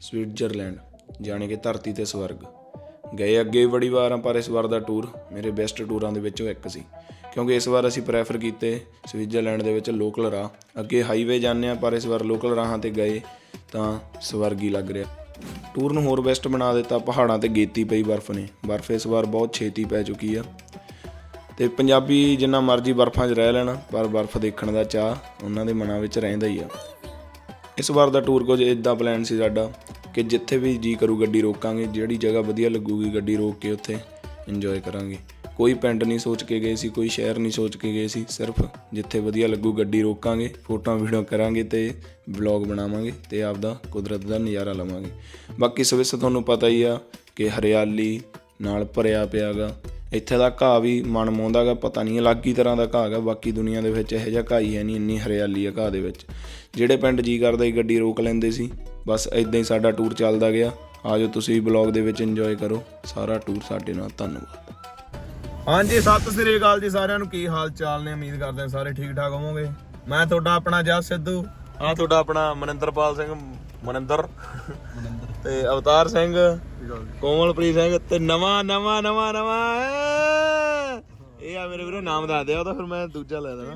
Switzerland, ਜਾਣੀ ਕਿ ਧਰਤੀ ਤੇ ਸਵਰਗ। ਗਏ ਅੱਗੇ ਵੀ ਬੜੀ ਵਾਰ ਆ ਪਰ ਇਸ ਵਾਰ ਦਾ ਟੂਰ ਮੇਰੇ ਬੈਸਟ ਟੂਰਾਂ ਦੇ ਵਿੱਚੋਂ ਇੱਕ ਸੀ। ਕਿਉਂਕਿ ਇਸ ਵਾਰ ਅਸੀਂ ਪ੍ਰੈਫਰ ਕੀਤੇ ਸਵਿਟਜ਼ਰਲੈਂਡ ਦੇ ਵਿੱਚ ਲੋਕਲ ਰਾਹ। ਅੱਗੇ ਹਾਈਵੇ ਜਾਂਦੇ ਆ ਪਰ ਇਸ ਵਾਰ ਲੋਕਲ ਰਾਹਾਂ ਤੇ ਗਏ ਤਾਂ ਸਵਰਗੀ ਲੱਗ ਰਿਹਾ। ਟੂਰ ਨੂੰ ਹੋਰ ਬੈਸਟ ਬਣਾ ਦਿੱਤਾ, ਪਹਾੜਾਂ ਤੇ ਗੇਤੀ ਪਈ ਬਰਫ਼ ਨੇ। ਬਰਫ਼ ਇਸ ਵਾਰ ਬਹੁਤ ਛੇਤੀ ਪੈ ਚੁੱਕੀ ਆ। ਤੇ ਪੰਜਾਬੀ ਜਿੰਨਾ ਮਰਜ਼ੀ ਬਰਫ਼ਾਂ 'ਚ ਰਹਿ ਲੈਣ, ਪਰ ਬਰਫ਼ ਦੇਖਣ ਦਾ ਚਾਹ ਉਹਨਾਂ ਦੇ ਮਨਾਂ ਵਿੱਚ ਰਹਿੰਦਾ ਹੀ ਆ। ਇਸ ਵਾਰ ਦਾ ਟੂਰ ਕੁਝ ਇਦਾਂ ਪਲਾਨ ਸੀ ਸਾਡਾ ਕਿ ਜਿੱਥੇ ਵੀ ਜੀ ਕਰੂ ਗੱਡੀ ਰੋਕਾਂਗੇ, ਜਿਹੜੀ ਜਗ੍ਹਾ ਵਧੀਆ ਲੱਗੂਗੀ ਗੱਡੀ ਰੋਕ ਕੇ ਉੱਥੇ ਇੰਜੋਏ ਕਰਾਂਗੇ। ਕੋਈ ਪਿੰਡ ਨਹੀਂ ਸੋਚ ਕੇ ਗਏ ਸੀ, ਕੋਈ ਸ਼ਹਿਰ ਨਹੀਂ ਸੋਚ ਕੇ ਗਏ ਸੀ, ਸਿਰਫ ਜਿੱਥੇ ਵਧੀਆ ਲੱਗੂ ਗੱਡੀ ਰੋਕਾਂਗੇ, ਫੋਟੋਆਂ ਵੀਡੀਓ ਕਰਾਂਗੇ ਤੇ ਵਲੌਗ ਬਣਾਵਾਂਗੇ ਤੇ ਆਪਦਾ ਕੁਦਰਤ ਦਾ ਨਜ਼ਾਰਾ ਲਵਾਂਗੇ। ਬਾਕੀ ਸਵਿਸ ਤੁਹਾਨੂੰ ਪਤਾ ਹੀ ਆ ਕਿ ਹਰਿਆਲੀ ਨਾਲ ਭਰਿਆ ਪਿਆਗਾ ਇੱਥੇ ਦਾ ਘਾਹ ਵੀ ਮਨ ਮੋਂਦਾਗਾ ਪਤਾ ਨਹੀਂ ਅਲੱਗ ਹੀ ਤਰ੍ਹਾਂ ਦਾ ਘਾਹ ਹੈਗਾ ਬਾਕੀ ਦੁਨੀਆ ਦੇ ਵਿੱਚ ਇਹੋ ਜਿਹਾ ਘਾਹ ਹੀ ਹੈ ਨਹੀਂ ਇੰਨੀ ਹਰਿਆਲੀ ਆ ਘਾਹ ਦੇ ਵਿੱਚ। ਜਿਹੜੇ ਪਿੰਡ ਜੀ ਕਰਦਾ ਸੀ ਗੱਡੀ ਰੋਕ ਲੈਂਦੇ ਸੀ ਬਸ ਇਦਾਂ ਹੀ ਸਾਡਾ ਟੂਰ ਚੱਲਦਾ ਗਿਆ। ਆਜੋ ਤੁਸੀਂ ਬਲੌਗ ਦੇ ਵਿੱਚ ਇੰਜੋਏ ਕਰੋ। ਸਾਰਾ ਟੂਰ ਸਾਡੇ ਨਾਲ ਧੰਨਵਾਦ। ਹਾਂਜੀ ਸਤਿ ਸ੍ਰੀ ਅਕਾਲ ਜੀ ਸਾਰਿਆਂ ਨੂੰ। ਕੀ ਹਾਲ ਚਾਲ ਨੇ? ਉਮੀਦ ਕਰਦੇ ਹਾਂ ਸਾਰੇ ਠੀਕ ਠਾਕ ਹੋਵੋਗੇ। ਮੈਂ ਤੁਹਾਡਾ ਆਪਣਾ ਜਸ ਸਿੱਧੂ ਆ ਤੁਹਾਡਾ ਆਪਣਾ ਮਨਿੰਦਰਪਾਲ ਸਿੰਘ ਮਨਿੰਦਰ। ਤੇ ਅਵਤਾਰ ਸਿੰਘ। ਕੋਮਲਪ੍ਰੀਤ ਸਿੰਘ ਤੇ ਨਵਾਂ ਨਵਾਂ ਨਵਾਂ ਨਵਾਂ ਐ। ਇਹ ਆ ਮੇਰੇ ਵੀਰੋ, ਨਾਮ ਦੱਸ ਦਿਆ ਉਹਦਾ, ਫਿਰ ਮੈਂ ਦੂਜਾ ਲੈ ਦੇਣਾ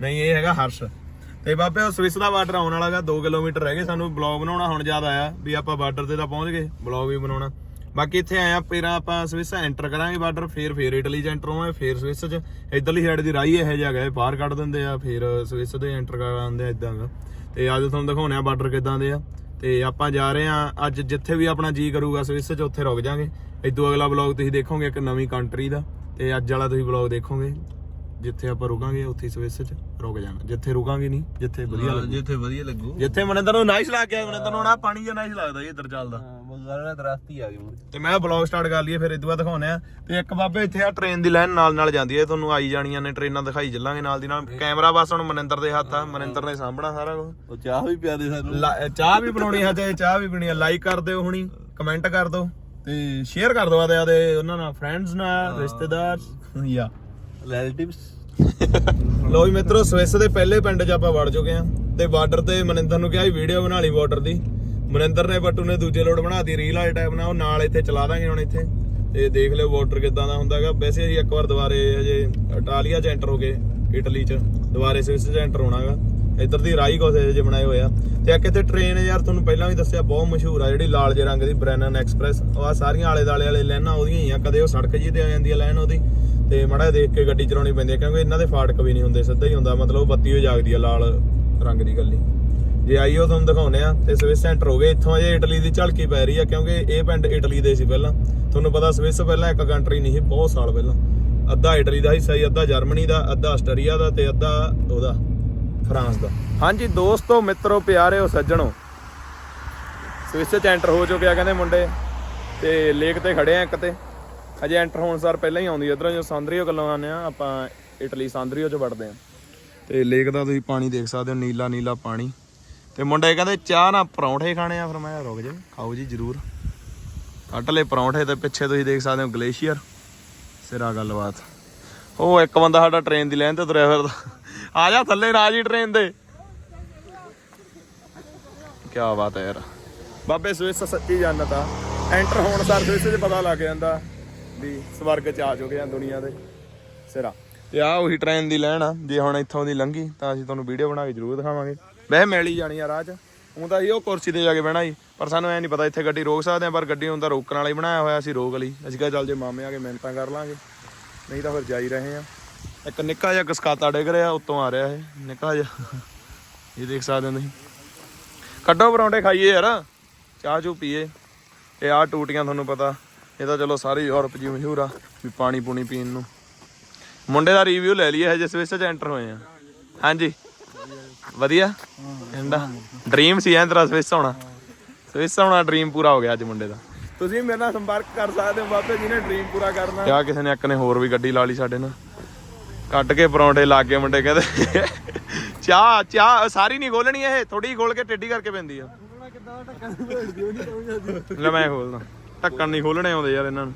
ਨਹੀਂ, ਇਹ ਹੈਗਾ ਹਰਸ਼। ਤੇ ਬਾਬੇ, ਉਹ ਸਵਿਸ ਦਾ ਬਾਰਡਰ ਆਉਣ ਵਾਲਾਗਾ 2 ਕਿਲੋਮੀਟਰ ਰਹਿ ਗਏ। ਸਾਨੂੰ ਬਲੌਗ ਬਣਾਉਣਾ ਹੁਣ ਯਾਦ ਆਇਆ ਵੀ ਆਪਾਂ ਬਾਰਡਰ ਤੇ ਤਾਂ ਪਹੁੰਚ ਗਏ, ਬਲੌਗ ਵੀ ਬਣਾਉਣਾ। ਬਾਕੀ ਇੱਥੇ ਆਇਆ ਆ ਪਹਿਲਾਂ ਆਪਾਂ ਸਵਿਸ ਐਂਟਰ ਕਰਾਂਗੇ ਬਾਰਡਰ, ਫੇਰ ਫੇਰ ਇਟਲੀ ਚ ਐਂਟਰ ਹੋਵਾਂਗੇ, ਫੇਰ ਸਵਿਸ ਚ। ਇਧਰਲੀ ਸਾਈਡ ਦੀ ਰਾਹੀ ਇਹੋ ਜਿਹਾ ਗਏ ਬਾਹਰ ਕੱਢ ਦਿੰਦੇ ਆ, ਫੇਰ ਸਵਿਸ ਦੇ ਐਂਟਰ ਕਰਾਉਂਦੇ ਆ ਇਦਾਂ ਤੇ ਅੱਜ ਤੁਹਾਨੂੰ ਦਿਖਾਉਣੇ ਆ ਬਾਰਡਰ ਕਿਦਾਂ ਦੇ ਆ। ਤੇ ਆਪਾਂ ਜਾ ਰਹੇ ਆ ਅੱਜ ਜਿੱਥੇ ਵੀ ਆਪਣਾ ਜੀ ਕਰੂਗਾ ਸਵਿਸ ਚ, ਉੱਥੇ ਰੁਕ ਜਾਾਂਗੇ। ਇਦੋਂ ਅਗਲਾ ਬਲੌਗ ਤੁਸੀਂ ਦੇਖੋਗੇ ਇੱਕ ਨਵੀਂ ਕੰਟਰੀ ਦਾ ਤੇ ਅੱਜ ਵਾਲਾ ਤੁਸੀਂ ਬਲੌਗ ਦੇਖੋਗੇ। ਜਿੱਥੇ ਆਪਾਂ ਰੁਕਾਂਗੇ ਉੱਥੇ ਸਵਿਸ ਚ ਰੁਕ ਜਾਣਾ। ਜਿੱਥੇ ਰੁਕਾਂਗੇ ਨਹੀਂ ਜਿੱਥੇ ਵਧੀਆ ਲੱਗੂ। ਜਿੱਥੇ ਵਧੀਆ ਲੱਗੂ। ਜਿੱਥੇ ਮਨਿੰਦਰ ਨੂੰ ਨਾਈਸ ਲੱਗ ਗਿਆ ਮਨਿੰਦਰ ਨੂੰ ਨਾ ਪਾਣੀ ਜਿਹਾ ਨਾਈਸ ਲੱਗਦਾ ਜੀ ਇੱਧਰ ਚੱਲਦਾ। ਮਗਰ ਦਰਖਤ ਹੀ ਆ ਗਏ ਮੁੜ ਤੇ ਮੈਂ ਬਲੌਗ ਸਟਾਰਟ ਕਰ ਲਈਏ ਫਿਰ ਇਦੋਂ ਬਾਅਦ ਦਿਖਾਉਣੇ ਆ ਤੇ ਇੱਕ ਬਾਬੇ ਇੱਥੇ ਆ ਟ੍ਰੇਨ ਦੀ ਲਾਈਨ ਨਾਲ ਨਾਲ ਜਾਂਦੀ ਹੈ ਤੁਹਾਨੂੰ ਆਈ ਜਾਣੀਆਂ ਨੇ ਟ੍ਰੇਨਾਂ ਦਿਖਾਈ ਚੱਲਾਂਗੇ ਨਾਲ ਦੀ ਨਾਲ। ਕੈਮਰਾ ਬਸ ਹੁਣ ਮਨਿੰਦਰ ਦੇ ਹੱਥ ਆ ਮਨਿੰਦਰ ਨੇ ਸਾਂਭਣਾ ਸਾਰਾ ਕੁਝ ਉਹ ਚਾਹ ਵੀ ਪਿਆ ਦੇ ਸਾਨੂੰ। ਲਾ- ਚਾਹ ਵੀ ਬਣਾਉਣੀ ਹੈ ਤੇ ਚਾਹ ਵੀ ਪੀਣੀ ਹੈ ਲਾਈਕ ਕਰ ਦਿਓ ਹੁਣੀ ਕਮੈਂਟ ਕਰ ਦਿਓ। ਤੇ ਸ਼ੇਅਰ ਕਰ ਦਿਓ ਆਦੇ ਆਦੇ ਉਹਨਾਂ ਨਾਲ ਫਰੈਂਡਸ ਨਾਲ ਰਿਸ਼ਤੇਦਾਰ। ਯਾ। ਰਿਲੇਟਿਵਸ ਲੋ ਜੀ ਮਿੱਤਰੋ, ਸਵਿਸ ਦੇ ਪਹਿਲੇ ਪਿੰਡ 'ਚ ਆਪਾਂ ਵੜ ਚੁੱਕੇ ਆ ਤੇ ਬਾਰਡਰ ਤੇ ਮਨਿੰਦਰ ਨੂੰ ਕਿਹਾ ਵੀ ਵੀਡੀਓ ਬਣਾ ਲਈ ਬਾਰਡਰ ਦੀ। ਮਨਿੰਦਰ ਨੇ ਬੱਟੂ ਨੇ ਦੂਜੇ ਲੋਡ ਬਣਾਤੀ ਰੀਲ ਵਾਲੇ ਟਾਈਪ ਨਾਲ ਉਹ ਨਾਲ ਇੱਥੇ ਚਲਾ ਦਾਂਗੇ ਹੁਣ ਇੱਥੇ। ਤੇ ਦੇਖ ਲਿਓ ਬਾਰਡਰ ਕਿਦਾਂ ਦਾ ਹੁੰਦਾਗਾ ਵੈਸੇ ਅਸੀਂ ਇੱਕ ਵਾਰ ਦੁਬਾਰੇ ਹਜੇ ਇਟਾਲੀਆ 'ਚ ਐਂਟਰ ਹੋ ਗਏ, ਇਟਲੀ 'ਚ। ਦੁਬਾਰੇ ਸਵਿਸ 'ਚ ਐਂਟਰ ਹੋਣਾਗਾ ਇੱਧਰ ਦੀ ਰਾਈ ਕੋਸੇ ਜੇ ਬਣਾਏ ਹੋਏ ਆ। ਤੇ ਇੱਕ ਇੱਥੇ ਟ੍ਰੇਨ ਯਾਰ ਤੁਹਾਨੂੰ ਪਹਿਲਾਂ ਵੀ ਦੱਸਿਆ, ਬਹੁਤ ਮਸ਼ਹੂਰ ਆ ਜਿਹੜੀ ਲਾਲ ਜੇ ਰੰਗ ਦੀ ਬ੍ਰੈਨਨ ਐਕਸਪ੍ਰੈਸ ਉਹ ਆ ਸਾਰੀਆਂ ਆਲੇ ਦਾਲੇ ਵਾਲੇ ਲਾਈਨਾਂ ਉਹਦੀਆਂ ਹੀ ਆ, ਕਦੇ ਉਹ ਸੜਕ ਜੀ ਤੇ ਆ ਜਾਂਦੀ ਆ ਲਾਈਨ ਉਹਦੀ। ਤੇ ਮੜਾ ਦੇਖ ਕੇ ਗੱਡੀ ਚਲਾਉਣੀ ਪੈਂਦੀ ਹੈ ਕਿਉਂਕਿ ਇਹਨਾਂ ਦੇ ਫਾਟਕ ਵੀ ਨਹੀਂ ਹੁੰਦੇ, ਸਿੱਧਾ ਹੀ ਹੁੰਦਾ, ਮਤਲਬ ਉਹ ਬੱਤੀ ਹੋ ਜਾਗਦੀ ਆ ਲਾਲ ਰੰਗ ਦੀ ਗੱਲੀ। ਜੇ ਆਈਓ ਤੁਹਾਨੂੰ ਦਿਖਾਉਨੇ ਆ, ਤੇ ਸਵਿਸ ਸੈਂਟਰ ਹੋ ਗਏ। ਇੱਥੋਂ ਅਜੇ ਇਟਲੀ ਦੀ ਝਲਕੀ ਪੈ ਰਹੀ ਆ, ਕਿਉਂਕਿ ਇਹ ਪਿੰਡ ਇਟਲੀ ਦੇ ਸੀ ਪਹਿਲਾਂ। ਤੁਹਾਨੂੰ ਪਤਾ ਸਵਿਸ ਪਹਿਲਾਂ ਇੱਕ ਕੰਟਰੀ ਨਹੀਂ ਸੀ, ਬਹੁਤ ਸਾਲ ਪਹਿਲਾਂ। ਅੱਧਾ ਇਟਲੀ ਦਾ ਹਿੱਸਾ ਸੀ, ਅੱਧਾ ਜਰਮਨੀ ਦਾ, ਅੱਧਾ ਆਸਟਰੀਆ ਦਾ ਤੇ ਅੱਧਾ ਉਹਦਾ। ਫਰਾਂਸ ਦਾ। ਹਾਂਜੀ, ਦੋਸਤੋ, ਮਿੱਤਰੋ, ਪਿਆਰਿਓ, ਸੱਜਣੋ। ਸਵਿਸ ਚ ਐਂਟਰ ਹੋ ਚੁੱਕਿਆ ਕਹਿੰਦੇ ਮੁੰਡੇ। ਤੇ ਲੇਕ ਤੇ ਖੜੇ ਆ ਇੱਕ ਤੇ। ਅਜੇ ਐਂਟਰ ਹੋਣ ਸਾਰ ਪਹਿਲਾਂ ਹੀ ਆਉਂਦੀ ਇਧਰੋਂ ਜੋ ਸਾਂਦਰੀਓ ਗੱਲੋਂ ਆਉਂਦੇ ਆ, ਆਪਾਂ ਇਟਲੀ ਸਾਂਦਰੀਓ ਚ ਵੜਦੇ ਆ। ਤੇ ਲੇਕ ਦਾ ਤੁਸੀਂ ਪਾਣੀ ਦੇਖ ਸਕਦੇ ਹੋ, ਨੀਲਾ ਨੀਲਾ ਪਾਣੀ। ਤੇ ਮੁੰਡੇ ਕਹਿੰਦੇ, ਚਾਹ ਨਾਲ ਪਰੌਂਠੇ ਖਾਣੇ ਆ। ਫਿਰ ਮੈਂ ਕਿਹਾ, ਰੁਕ ਜਾ ਖਾਓ ਜੀ, ਜਰੂਰ। ਕੱਟ ਲੈ ਪਰੌਂਠੇ ਤੇ ਪਿੱਛੇ ਤੁਸੀਂ ਦੇਖ ਸਕਦੇ ਹੋ, ਗਲੇਸ਼ੀਅਰ। ਸਿਰਾ ਗੱਲਬਾਤ। ਉਹ ਇੱਕ ਬੰਦਾ ਸਾਡਾ ਟ੍ਰੇਨ ਦੀ ਲਾਈਨ ਤੇ ਤੁਰਿਆ ਫਿਰਦਾ। ਆ ਜਾ ਥੱਲੇ ਰਾਜੀ ਟ੍ਰੇਨ ਦੇ ਕੀ ਬਾਤ ਹੈ ਯਾਰ। ਬਾਬੇ ਸਵਿਸ ਸੱਚੀ ਜੰਨਤ ਆ। ਐਂਟਰ ਹੋਣ ਸਾਰ ਸਵਿਸ 'ਚ ਪਤਾ ਲੱਗ ਜਾਂਦਾ ਵੀ ਸਵਰਗ 'ਚ ਆ ਚੁੱਕੇ ਆ ਦੁਨੀਆ ਦੇ ਸਿਰਾ। ਤੇ ਆ ਉਹੀ ਟ੍ਰੇਨ ਦੀ ਲੈਣ ਆ ਜੇ ਹੁਣ ਇੱਥੋਂ ਦੀ ਲੰਘੀ ਤਾਂ ਅਸੀਂ ਤੁਹਾਨੂੰ ਵੀਡੀਓ ਬਣਾ ਕੇ ਜ਼ਰੂਰ ਦਿਖਾਵਾਂਗੇ। ਵੈਸੇ ਮਿਲ ਹੀ ਜਾਣੀ ਆ ਰਾਹ 'ਚ। ਉਹ ਤਾਂ ਸੀ ਉਹ ਕੁਰਸੀ ਤੇ ਜਾ ਕੇ ਬਹਿਣਾ ਸੀ ਪਰ ਸਾਨੂੰ ਐ ਨਹੀਂ ਪਤਾ ਇੱਥੇ ਗੱਡੀ ਰੋਕ ਸਕਦੇ ਆ ਪਰ ਗੱਡੀ ਨੂੰ ਤਾਂ ਰੋਕਣ ਵਾਲਾ ਹੀ ਬਣਾਇਆ ਹੋਇਆ ਸੀ ਰੋਕ ਲਈ। ਅਸੀਂ ਕਿਹਾ ਚੱਲ ਜੇ ਮਾਮੇ ਆ ਕੇ ਮਿਹਨਤਾਂ ਕਰ ਲਾਂਗੇ ਨਹੀਂ ਤਾਂ ਫਿਰ ਜਾ ਹੀ ਰਹੇ ਆ। ਇੱਕ ਨਿੱਕਾ ਜਿਹਾ ਕਸਕਾਤਾ ਡਿੱਗ ਰਿਹਾ ਉੱਤੋਂ ਆ ਰਿਹਾ ਇਹ। ਨਿੱਕਾ ਜਿਹਾ। ਇਹ ਦੇਖ ਸਕਦੇ ਹੋ ਤੁਸੀਂ। ਕੱਢੋ ਪਰੌਂਠੇ ਖਾਈਏ ਯਾਰ। ਚਾਹ ਚੂ ਪੀਏ। ਇਹ ਆ ਟੂਟੀਆਂ ਤੁਹਾਨੂੰ ਪਤਾ। ਇਹ ਤਾਂ ਚਲੋ ਸਾਰੀ ਯੂਰਪ ਜੀ ਮਸ਼ਹੂਰ ਆ ਵੀ ਪਾਣੀ ਪੂਣੀ ਪੀਣ ਨੂੰ। ਮੁੰਡੇ ਦਾ ਰਿਵਿਊ ਲੈ ਲਈਏ ਹਜੇ ਸਵਿਸ ਚ ਐਂਟਰ ਹੋਏ ਆ। ਹਾਂਜੀ। ਵਧੀਆ? ਕਹਿੰਦਾ ਡ੍ਰੀਮ ਸੀ ਐਂ ਤੇਰਾ ਸਵਿਸ ਹੋਣਾ। ਸਵਿਸ ਹੋਣਾ ਡ੍ਰੀਮ ਪੂਰਾ ਹੋ ਗਿਆ ਅੱਜ ਮੁੰਡੇ ਦਾ। ਤੁਸੀਂ ਮੇਰੇ ਨਾਲ ਸੰਪਰਕ ਕਰ ਸਕਦੇ ਹੋ ਬਾਬੇ ਜੀ ਨੇ ਡ੍ਰੀਮ ਪੂਰਾ ਕਰਨਾ। ਆ ਕਿਸੇ ਨੇ ਇੱਕ ਨੇ ਹੋਰ ਵੀ ਗੱਡੀ ਲਾ ਲਈ ਸਾਡੇ ਨਾਲ। ਕੱਢ ਕੇ ਪਰੌਂਠੇ ਲਾ ਕੇ ਮੁੰਡੇ ਕਹਿੰਦੇ, ਚਾਹ ਚਾਹ ਸਾਰੀ ਨਹੀਂ ਖੋਲਣੀ ਇਹ ਥੋੜੀ ਖੋਲ ਕੇ ਟੇਢੀ ਕਰਕੇ ਪੈਂਦੀ ਆ। ਲੈ ਮੈਂ ਖੋਲਦਾ, ਢੱਕਣ ਨਹੀਂ ਖੋਲਣੇ ਆਉਂਦੇ ਯਾਰ ਇਹਨਾਂ ਨੂੰ।